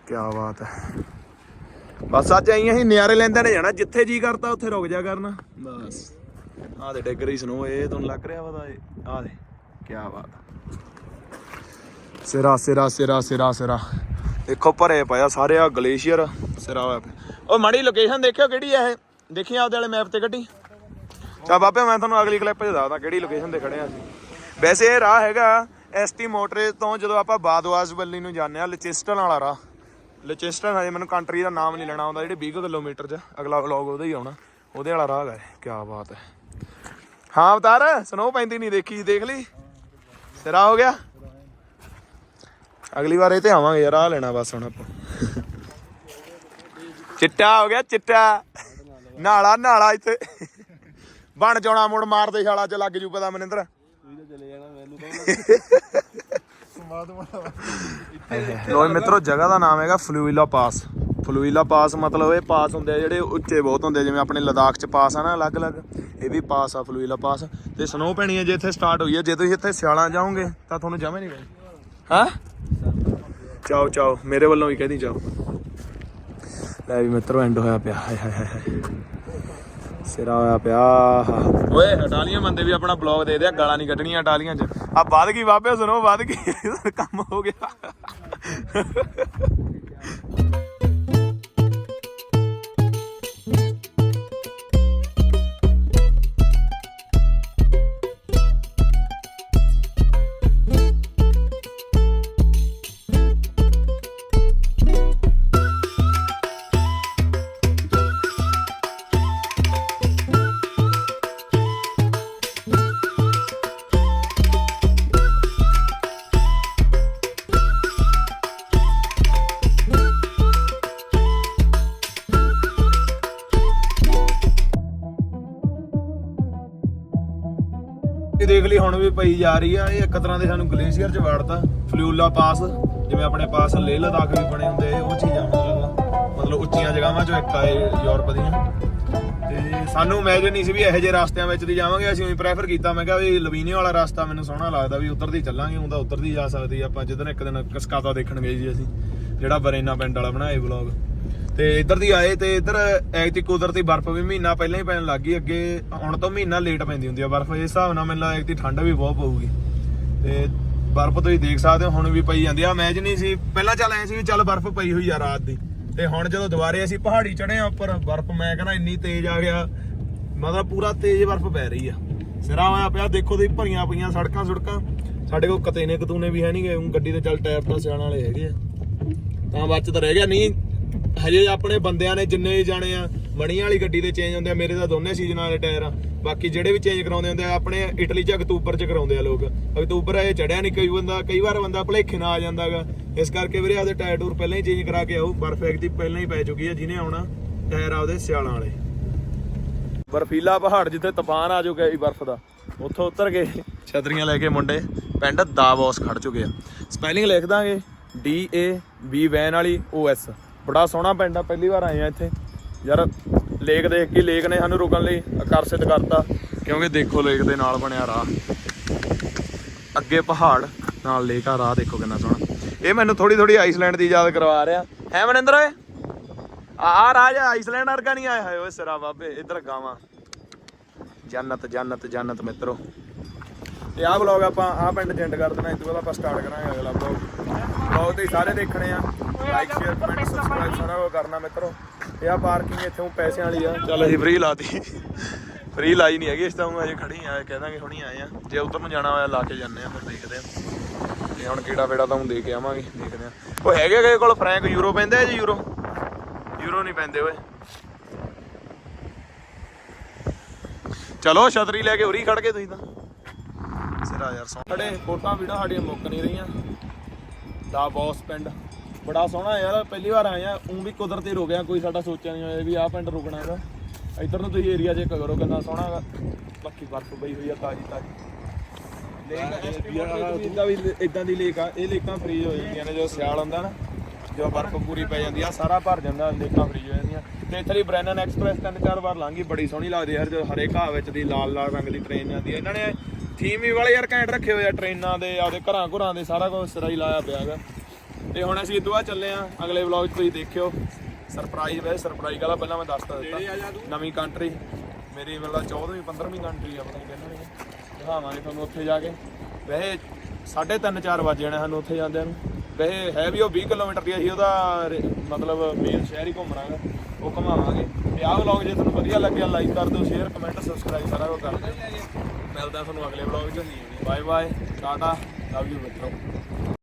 ਕੀ ਬਾਤ ਹੈ ਬਸ ਅੱਜ ਆਈਆਂ ਹੀ ਨਿਆਰੇ ਲੈਂਦੇ ਨੇ ਜਾਣਾ ਜਿੱਥੇ ਜੀ ਕਰਤਾ ਉੱਥੇ ਰੁਕ ਜਾ ਕਰਨਾ। ਬਸ। ਆਹ ਦੇ ਡਿੱਗ ਰਹੀ ਸਨੋ, ਇਹ ਤੁਹਾਨੂੰ ਲੱਗ ਰਿਹਾ ਪਤਾ ਇਹ? ਆਹ ਦੇ ਕੀ ਬਾਤ ਸਿਰਾ ਸਿਰਾ ਸਿਰਾ ਸਿਰਾ ਸਿਰਾ। ਦੇਖੋ ਭਰੇ ਪਿਆ ਸਾਰੇ ਆ ਗਲੇਸ਼ੀਅਰ, ਸਿਰਾ ਉਹ ਮਾੜੀ ਲੋਕੇਸ਼ਨ ਦੇਖਿਓ ਕਿਹੜੀ ਆ ਇਹ। ਦੇਖੀ ਆਪਦੇ ਵਾਲੇ ਮੈਪ ਤੇ ਕੱਢੀ। ਚਾ ਬਾਬੇ, ਮੈਂ ਤੁਹਾਨੂੰ ਅਗਲੀ ਕਲਿੱਪ 'ਚ ਦੱਸਦਾ ਕਿਹੜੀ ਲੋਕੇਸ਼ਨ ਤੇ ਖੜੇ ਆ ਅਸੀਂ। ਵੈਸੇ ਇਹ ਰਾਹ ਹੈਗਾ ਐਸਟੀ ਮੋਟਰੇ ਤੋਂ ਜਦੋਂ ਆਪਾਂ ਬਾਦਵਾਸ ਬੱਲੀ ਨੂੰ ਜਾਂਦੇ ਆ ਲਚਿਸਟਨ ਵਾਲਾ ਰਾਹ। ਲਚਿਸਟਨ ਹਜੇ ਮੈਨੂੰ ਕੰਟਰੀ ਦਾ ਨਾਮ ਨਹੀਂ ਲੈਣਾ ਆਉਂਦਾ, ਜਿਹੜੇ 20 ਕਿਲੋਮੀਟਰ 'ਚ ਅਗਲਾ ਵਲੌਗ ਉਹਦਾ ਹੀ ਆਉਣਾ। ਉਹਦੇ ਵਾਲਾ ਰਾਹ ਹੈ ਕੀ ਬਾਤ ਹੈ। ਹਾਂ ਅਵਤਾਰ ਸਨੋ ਪੈਂਦੀ ਨਹੀਂ ਦੇਖੀ ਦੇਖ ਲਈ। ਸਿਰਾ ਹੋ ਗਿਆ। ਅਗਲੀ ਵਾਰ ਇਹ ਤੇ ਆਵਾਂਗੇ ਯਾਰ ਆ ਲੈਣਾ ਬਸ ਹੁਣ ਆਪਾਂ। ਚਿੱਟਾ ਹੋ ਗਿਆ ਚਿੱਟਾ। ਨਾਲਾ ਨਾਲਾ ਇੱਥੇ। ਬਣ ਜਾਣਾ ਮੁੜ ਮਾਰਦੇ ਛਾਲਾ ਚ ਲੱਗ ਜੂ ਪਤਾ ਮਨਿੰਦਰ। ਚਲੇ ਜਾਣਾ ਮੈਨੂੰ ਲੋ ਮਿੱਤਰੋ ਜਗ੍ਹਾ ਦਾ ਨਾਮ ਹੈਗਾ ਫਲੂਇਲਾ ਪਾਸ। ਫਲੂਇਲਾ ਪਾਸ ਮਤਲਬ ਇਹ ਪਾਸ ਹੁੰਦੇ ਆ ਜਿਹੜੇ ਉੱਚੇ ਬਹੁਤ ਹੁੰਦੇ ਆ, ਜਿਵੇਂ ਆਪਣੇ ਲਦਾਖ ਚ ਪਾਸ ਆ ਨਾ ਅਲੱਗ-ਅਲੱਗ ਇਹ ਵੀ ਪਾਸ ਆ ਫਲੂਇਲਾ ਪਾਸ। ਤੇ ਸਨੋ ਪੈਣੀ ਹੈ ਜੇ ਇੱਥੇ ਸਟਾਰਟ ਹੋਈ ਹੈ ਜੇ ਤੁਸੀਂ ਇੱਥੇ ਸਿਆਲਾਂ ਜਾਓਗੇ ਤਾਂ ਤੁਹਾਨੂੰ ਜਮੇ ਨਹੀਂ ਪੈਣੀ। ਹਾਂ? ਚਾਓ ਚਾਓ ਮੇਰੇ ਵੱਲੋਂ ਵੀ ਕਹਿੰਦੀ ਚਾਓ ਲੈ ਵੀ ਮਿੱਤਰੋ ਐਂਡ ਹੋਇਆ ਪਿਆ। ਹਾਏ ਹਾਏ ਹਾਏ ਸਿਰਾ ਹੋਇਆ ਪਿਆ। ਓਏ ਹਟਾਲੀਆਂ ਬੰਦੇ ਵੀ ਆਪਣਾ ਬਲੌਗ ਦੇ ਦੇ ਗਾਲਾਂ ਨਹੀਂ ਕੱਢਣੀਆਂ ਹਟਾਲੀਆਂ ਚ। ਆ ਵੱਧ ਗਈ ਬਾਬੇ ਸੁਣੋ ਵੱਧ ਗਈ। ਕੰਮ ਹੋ ਗਿਆ। ਪਈ ਜਾ ਰਹੀ ਆ, ਇਹ ਇੱਕ ਤਰ੍ਹਾਂ ਦੇ ਸਾਨੂੰ ਗਲੇਸ਼ੀਅਰ ਚ ਵਾੜਤਾ, ਫਲੂਲਾ ਪਾਸ, ਜਿਵੇਂ ਆਪਣੇ ਪਾਸ ਲੇਹ ਲਦਾਖ ਵੀ ਬਣੇ ਹੁੰਦੇ ਉਹ ਚੀਜ਼ਾਂ ਮਤਲਬ ਮਤਲਬ ਉੱਚੀਆਂ ਜਗ੍ਹਾਵਾਂ ਚੋਂ ਇੱਕ ਆ ਇਹ ਯੂਰਪ ਦੀਆਂ। ਤੇ ਸਾਨੂੰ ਇਮੇਜਿਨ ਨਹੀਂ ਸੀ ਵੀ ਇਹੋ ਜਿਹੇ ਰਸਤਿਆਂ ਵਿੱਚ ਦੀ ਜਾਵਾਂਗੇ, ਅਸੀਂ ਉਹੀ ਪ੍ਰੈਫਰ ਕੀਤਾ। ਮੈਂ ਕਿਹਾ ਵੀ ਲਵੀਨੀਆ ਵਾਲਾ ਰਸਤਾ ਮੈਨੂੰ ਸੋਹਣਾ ਲੱਗਦਾ ਵੀ ਉੱਧਰ ਦੀ ਚੱਲਾਂਗੇ ਹੁੰਦਾ ਉੱਧਰ ਦੀ ਜਾ ਸਕਦੀ ਆਪਾਂ ਜਿੱਦਣ ਇੱਕ ਦਿਨ ਕਸਕਾਤਾ ਦੇਖਣ ਗਏ ਸੀ ਅਸੀਂ, ਜਿਹੜਾ ਬਰੇਨਾ ਪਿੰਡ ਵਾਲਾ ਬਣਾਏ ਵਲੌਗ ਤੇ ਇੱਧਰ ਦੀ ਆਏ ਤੇ ਇੱਧਰ ਐਗਤੀ ਕੁਦਰਤੀ ਬਰਫ਼ ਵੀ ਮਹੀਨਾ ਪਹਿਲਾਂ ਹੀ ਪੈਣ ਲੱਗ ਗਈ, ਅੱਗੇ ਹੁਣ ਤੋਂ ਮਹੀਨਾ ਲੇਟ ਪੈਂਦੀ ਹੁੰਦੀ ਆ ਬਰਫ਼। ਇਸ ਹਿਸਾਬ ਨਾਲ ਮੈਨੂੰ ਲੱਗਦਾ ਐਗਤੀ ਠੰਡ ਵੀ ਬਹੁਤ ਪਊਗੀ। ਤੇ ਬਰਫ਼ ਤੁਸੀਂ ਦੇਖ ਸਕਦੇ ਹੋ, ਹੁਣ ਵੀ ਪਈ ਜਾਂਦੀ ਆ। ਇਮੇਜਿਨ ਨਹੀਂ ਸੀ, ਪਹਿਲਾਂ ਚੱਲ ਐ ਸੀ ਵੀ ਚੱਲ ਬਰਫ਼ ਪਈ ਹੋਈ ਆ ਰਾਤ ਦੀ। ਤੇ ਹੁਣ ਜਦੋਂ ਦੁਬਾਰੇ ਅਸੀਂ ਪਹਾੜੀ ਚੜੇ ਆ ਉੱਪਰ, ਬਰਫ਼ ਮੈਂ ਕਹਿੰਦਾ ਇੰਨੀ ਤੇਜ਼ ਆ ਗਿਆ, ਮਤਲਬ ਪੂਰਾ ਤੇਜ਼ ਬਰਫ਼ ਪੈ ਰਹੀ ਆ। ਸਿਰਾ ਹੋਇਆ ਪਿਆ, ਦੇਖੋ ਤੁਸੀਂ, ਭਰੀਆਂ ਪਈਆਂ ਸੜਕਾਂ ਸੜਕਾਂ। ਸਾਡੇ ਕੋਲ ਕਤੇਨੇ ਕਤੂਨੇ ਵੀ ਹੈ ਨਹੀਂ ਗਏ ਗੱਡੀ ਤੇ ਚੱਲ ਟਾਇਰ ਤਾਂ ਸਿਆਣ ਵਾਲੇ ਹੈਗੇ ਆ। ਤਾਂ ਬਚਤ ਰਹਿ ਗਿਆ, ਨਹੀਂ ਹਜੇ ਆਪਣੇ ਬੰਦਿਆਂ ਨੇ ਜਿੰਨੇ ਵੀ ਜਾਣੇ ਆ, ਮਣੀਆਂ ਵਾਲੀ ਗੱਡੀ ਤੇ ਚੇਂਜ ਹੁੰਦੇ ਆ, ਮੇਰੇ ਤਾਂ ਦੋਨੇ ਸੀਜ਼ਨਾਂ ਵਾਲੇ ਟਾਇਰ ਆ। ਬਾਕੀ ਜਿਹੜੇ ਵੀ ਚੇਂਜ ਕਰਾਉਂਦੇ ਹੁੰਦੇ ਆ, ਆਪਣੇ ਇਟਲੀ ਚ ਅਕਤੂਬਰ ਚ ਕਰਾਉਂਦੇ ਆ ਲੋਕ। ਅਕਤੂਬਰ ਇਹ ਚੜਿਆ ਨਹੀਂ ਕਈ ਬੰਦਾ, ਕਈ ਵਾਰ ਬੰਦਾ ਭਲੇਖੇ ਨਾਲ ਆ ਜਾਂਦਾਗਾ। ਇਸ ਕਰਕੇ ਵੀਰੇ ਆਪਦੇ ਟਾਇਰ ਟੂਰ ਪਹਿਲਾਂ ਹੀ ਚੇਂਜ ਕਰਾ ਕੇ ਆਓ ਬਰਫ਼ ਦੀ ਪਹਿਲਾਂ ਹੀ ਪੈ ਚੁੱਕੀ ਆ, ਜਿਹਨੇ ਆਉਣਾ ਟਾਇਰ ਆਪਦੇ ਸਿਆਲਾਂ ਵਾਲੇ। ਬਰਫੀਲਾ ਪਹਾੜ ਜਿੱਥੇ ਤੂਫਾਨ ਆ ਚੁੱਕਿਆ ਸੀ ਬਰਫ਼ ਦਾ, ਉੱਥੋਂ ਉਤਰ ਕੇ ਛਤਰੀਆਂ ਲੈ ਕੇ ਮੁੰਡੇ, ਪਿੰਡ ਦਾਵੋਸ ਖੜ ਚੁੱਕੇ ਆ। ਸਪੈਲਿੰਗ ਲਿਖ ਦਾਂਗੇ, D A B ਵੈਨ ਵਾਲੀ O S ਬੜਾ ਸੋਹਣਾ ਪਿੰਡ ਆ, ਪਹਿਲੀ ਵਾਰ ਆਏ ਆ ਇੱਥੇ। ਯਾਰ, ਲੇਕ ਦੇਖ ਕੇ ਲੇਕ ਨੇ ਸਾਨੂੰ ਰੁਕਣ ਲਈ ਆਕਰਸ਼ਿਤ ਕਰਤਾ। ਕਿਉਂਕਿ ਦੇਖੋ ਲੇਕ ਦੇ ਨਾਲ ਬਣਿਆ ਰਾਹ। ਅੱਗੇ ਪਹਾੜ, ਨਾਲ ਲੇਕ ਆ, ਰਾਹ ਦੇਖੋ ਕਿੰਨਾ ਸੋਹਣਾ। ਇਹ ਮੈਨੂੰ ਥੋੜੀ ਥੋੜੀ ਆਈਸਲੈਂਡ ਦੀ ਯਾਦ ਕਰਵਾ ਰਿਹਾ। ਹੈ ਮਨਿੰਦਰ ਓਏ? ਆ ਰਾਜ ਆਈਸਲੈਂਡ ਵਰਗਾ ਨਹੀਂ ਆਇਆ ਹੋਏ ਸਿਰਾ ਬਾਬੇ, ਇੱਧਰ ਗਾਵਾਂ। ਜੰਨਤ ਜੰਨਤ ਜੰਨਤ ਮਿੱਤਰੋ। ਤੇ ਆਹ ਵਲੌਗ ਆਪਾਂ ਆਹ ਪਿੰਡ ਚੈਂਡ ਕਰ ਦੇਣਾ, ਇਸ ਤੋਂ ਬਾਅਦ ਆਪਾਂ ਸਟਾਰਟ ਕਰਾਂਗੇ ਅਗਲਾ ਵਲੌਗ ਵਲੌਗ ਤੇ ਸਾਰੇ ਦੇਖਣੇ ਆ। ਲਾਈਕ ਸ਼ੇਅਰ ਕਮੈਂਟ ਸਬਸਕ੍ਰਾਈਬ ਸਾਰਾ ਕੁਝ ਕਰਨਾ ਮਿੱਤਰੋ। ਤੇ ਆ ਪਾਰਕਿੰਗ ਇੱਥੋਂ ਪੈਸਿਆਂ ਵਾਲੀ ਆ। ਚੱਲ ਅਸੀਂ ਫ੍ਰੀ ਲਾਤੀ ਫ੍ਰੀ ਲਾਈ ਨਹੀਂ ਹੈਗੀ, ਇਸ ਤਾਂ ਅਜੇ ਖੜੀ ਆ ਕਹਿ ਦਾਂਗੇ ਹੁਣੀ ਆਏ ਆ। ਜੇ ਉੱਧਰ ਨੂੰ ਜਾਣਾ ਹੋਇਆ, ਲਾ ਕੇ ਜਾਂਦੇ ਆ, ਫਿਰ ਦੇਖਦੇ ਆ। ਤੇ ਹੁਣ ਕਿਹੜਾ ਵੇੜਾ ਤਾਂ ਹੁਣ ਦੇ ਕੇ ਆਵਾਂਗੇ, ਦੇਖਦੇ ਆ। ਉਹ ਹੈਗੇ ਕਿਸੇ ਕੋਲ? ਫਰੈਂਕ ਯੂਰੋ ਪੈਂਦੇ ਆ ਜੀ ਯੂਰੋ ਯੂਰੋ ਨਹੀਂ ਪੈਂਦੇ, ਓਏ। ਚਲੋ, ਛਤਰੀ ਲੈ ਕੇ ਉਰੀ ਖੜ ਕੇ ਤੁਸੀਂ ਤਾਂ। ਸਿਰਾ ਯਾਰ ਸੋਹਣਾ। ਸਾਡੇ ਫੋਟੋਆਂ, ਵੀਡੀਓ ਸਾਡੀਆਂ ਮੁੱਕ ਨਹੀਂ ਰਹੀਆਂ। ਦਾ ਬੌਸ ਪਿੰਡ। ਬੜਾ ਸੋਹਣਾ ਯਾਰ, ਪਹਿਲੀ ਵਾਰ ਆਏ ਆ। ਉਹ ਵੀ ਕੁਦਰਤੀ ਰੁਕਿਆ ਕੋਈ ਸਾਡਾ ਸੋਚਿਆ ਨਹੀਂ ਹੋਇਆ ਵੀ ਆਹ ਪਿੰਡ ਰੁਕਣਾ ਹੈਗਾ। ਇੱਧਰ ਨੂੰ ਤੁਸੀਂ ਏਰੀਆ ਚੈੱਕ ਕਰੋ ਕਿੰਨਾ ਸੋਹਣਾ ਹੈਗਾ। ਬਾਕੀ ਬਰਫ਼ ਪਈ ਹੋਈ ਆ, ਤਾਜੀ ਤਾਜੀ। ਲੇਕ ਇਦਾਂ ਵੀ ਇਦਾਂ ਦੀ ਲੇਕ ਆ। ਇਹ ਲੇਕਾਂ ਫ੍ਰੀਜ ਹੋ ਜਾਂਦੀਆਂ ਨੇ ਜਦੋਂ ਸਿਆਲ ਹੁੰਦਾ ਨਾ ਜਦੋਂ ਬਰਫ਼ ਪੂਰੀ ਪੈ ਜਾਂਦੀ ਆ ਸਾਰਾ ਭਰ ਜਾਂਦਾ, ਲੇਕਾਂ ਫ੍ਰੀਜ ਹੋ ਜਾਂਦੀਆਂ। ਤੇ ਇੱਥੇ ਦੀ ਬ੍ਰੈਨਨ ਐਕਸਪ੍ਰੈਸ ਤਿੰਨ ਚਾਰ ਵਾਰ ਲੰਘੀ ਬੜੀ ਸੋਹਣੀ ਲੱਗਦੀ ਯਾਰ ਜਦੋਂ ਹਰੇ ਘਾਹ ਵਿੱਚ ਦੀ ਲਾਲ ਲਾਲ ਰੰਗ ਦੀ ਟ੍ਰੇਨ ਜਾਂਦੀ ਹੈ ਇਹਨਾਂ ਨੇ ਥੀਮ ਵਾਲੇ ਯਾਰ ਘੈਂਟ ਰੱਖੇ ਹੋਏ ਆ ਟ੍ਰੇਨਾਂ ਦੇ ਆਪਦੇ ਘਰਾਂ ਘੁਰਾਂ ਦੇ ਸਾਰਾ ਕੁਝ ਸਿਰਾ ਹੀ ਲਾਇਆ ਪਿਆ ਹੈਗਾ। ਤੇ ਹੁਣ ਅਸੀਂ ਇਦੋਂ ਬਾਅਦ ਚੱਲੇ ਆ ਅਗਲੇ ਵਲੌਗ 'ਚ ਤੁਸੀਂ ਦੇਖਿਓ। ਸਰਪ੍ਰਾਈਜ਼ ਵੈ ਸਰਪ੍ਰਾਈਜ਼ ਵਾਲਾ ਪਹਿਲਾਂ ਮੈਂ ਦੱਸਤਾ ਦਿੱਤਾ। ਨਵੀਂ ਕੰਟਰੀ ਮੇਰੀ ਮਤਲਬ 14ਵੀਂ 15ਵੀਂ ਕੰਟਰੀ ਆ ਪਤਾ ਨਹੀਂ ਕਹਿੰਦੇ ਨੇ ਦਿਖਾਵਾਂਗੇ ਤੁਹਾਨੂੰ ਉੱਥੇ ਜਾ ਕੇ। ਵੈਸੇ 3:30 4 ਵਜੇ ਜਾਣੇ ਸਾਨੂੰ ਉੱਥੇ ਜਾਂਦਿਆਂ ਨੂੰ। ਵੈਸੇ ਹੈ ਵੀ ਉਹ 20 ਕਿਲੋਮੀਟਰ ਦੀ ਅਸੀਂ ਉਹਦਾ ਮਤਲਬ ਮੇਨ ਸ਼ਹਿਰ ਹੀ ਘੁੰਮਣਾ ਹੈਗਾ। ਉਹ ਘੁਮਾਵਾਂਗੇ। ਤੇ ਆਹ ਵਲੌਗ ਜੇ ਤੁਹਾਨੂੰ ਵਧੀਆ ਲੱਗਿਆ ਲਾਈਕ ਕਰ ਦਿਓ ਸ਼ੇਅਰ ਕਮੈਂਟ ਸਬਸਕ੍ਰਾਈਬ ਸਾਰਾ ਕੁਝ ਕਰ ਦਿਓ। ਮਿਲਦਾ ਤੁਹਾਨੂੰ ਅਗਲੇ ਵਲੌਗ 'ਚ। Bye bye tata love you ਮਿੱਤਰੋ।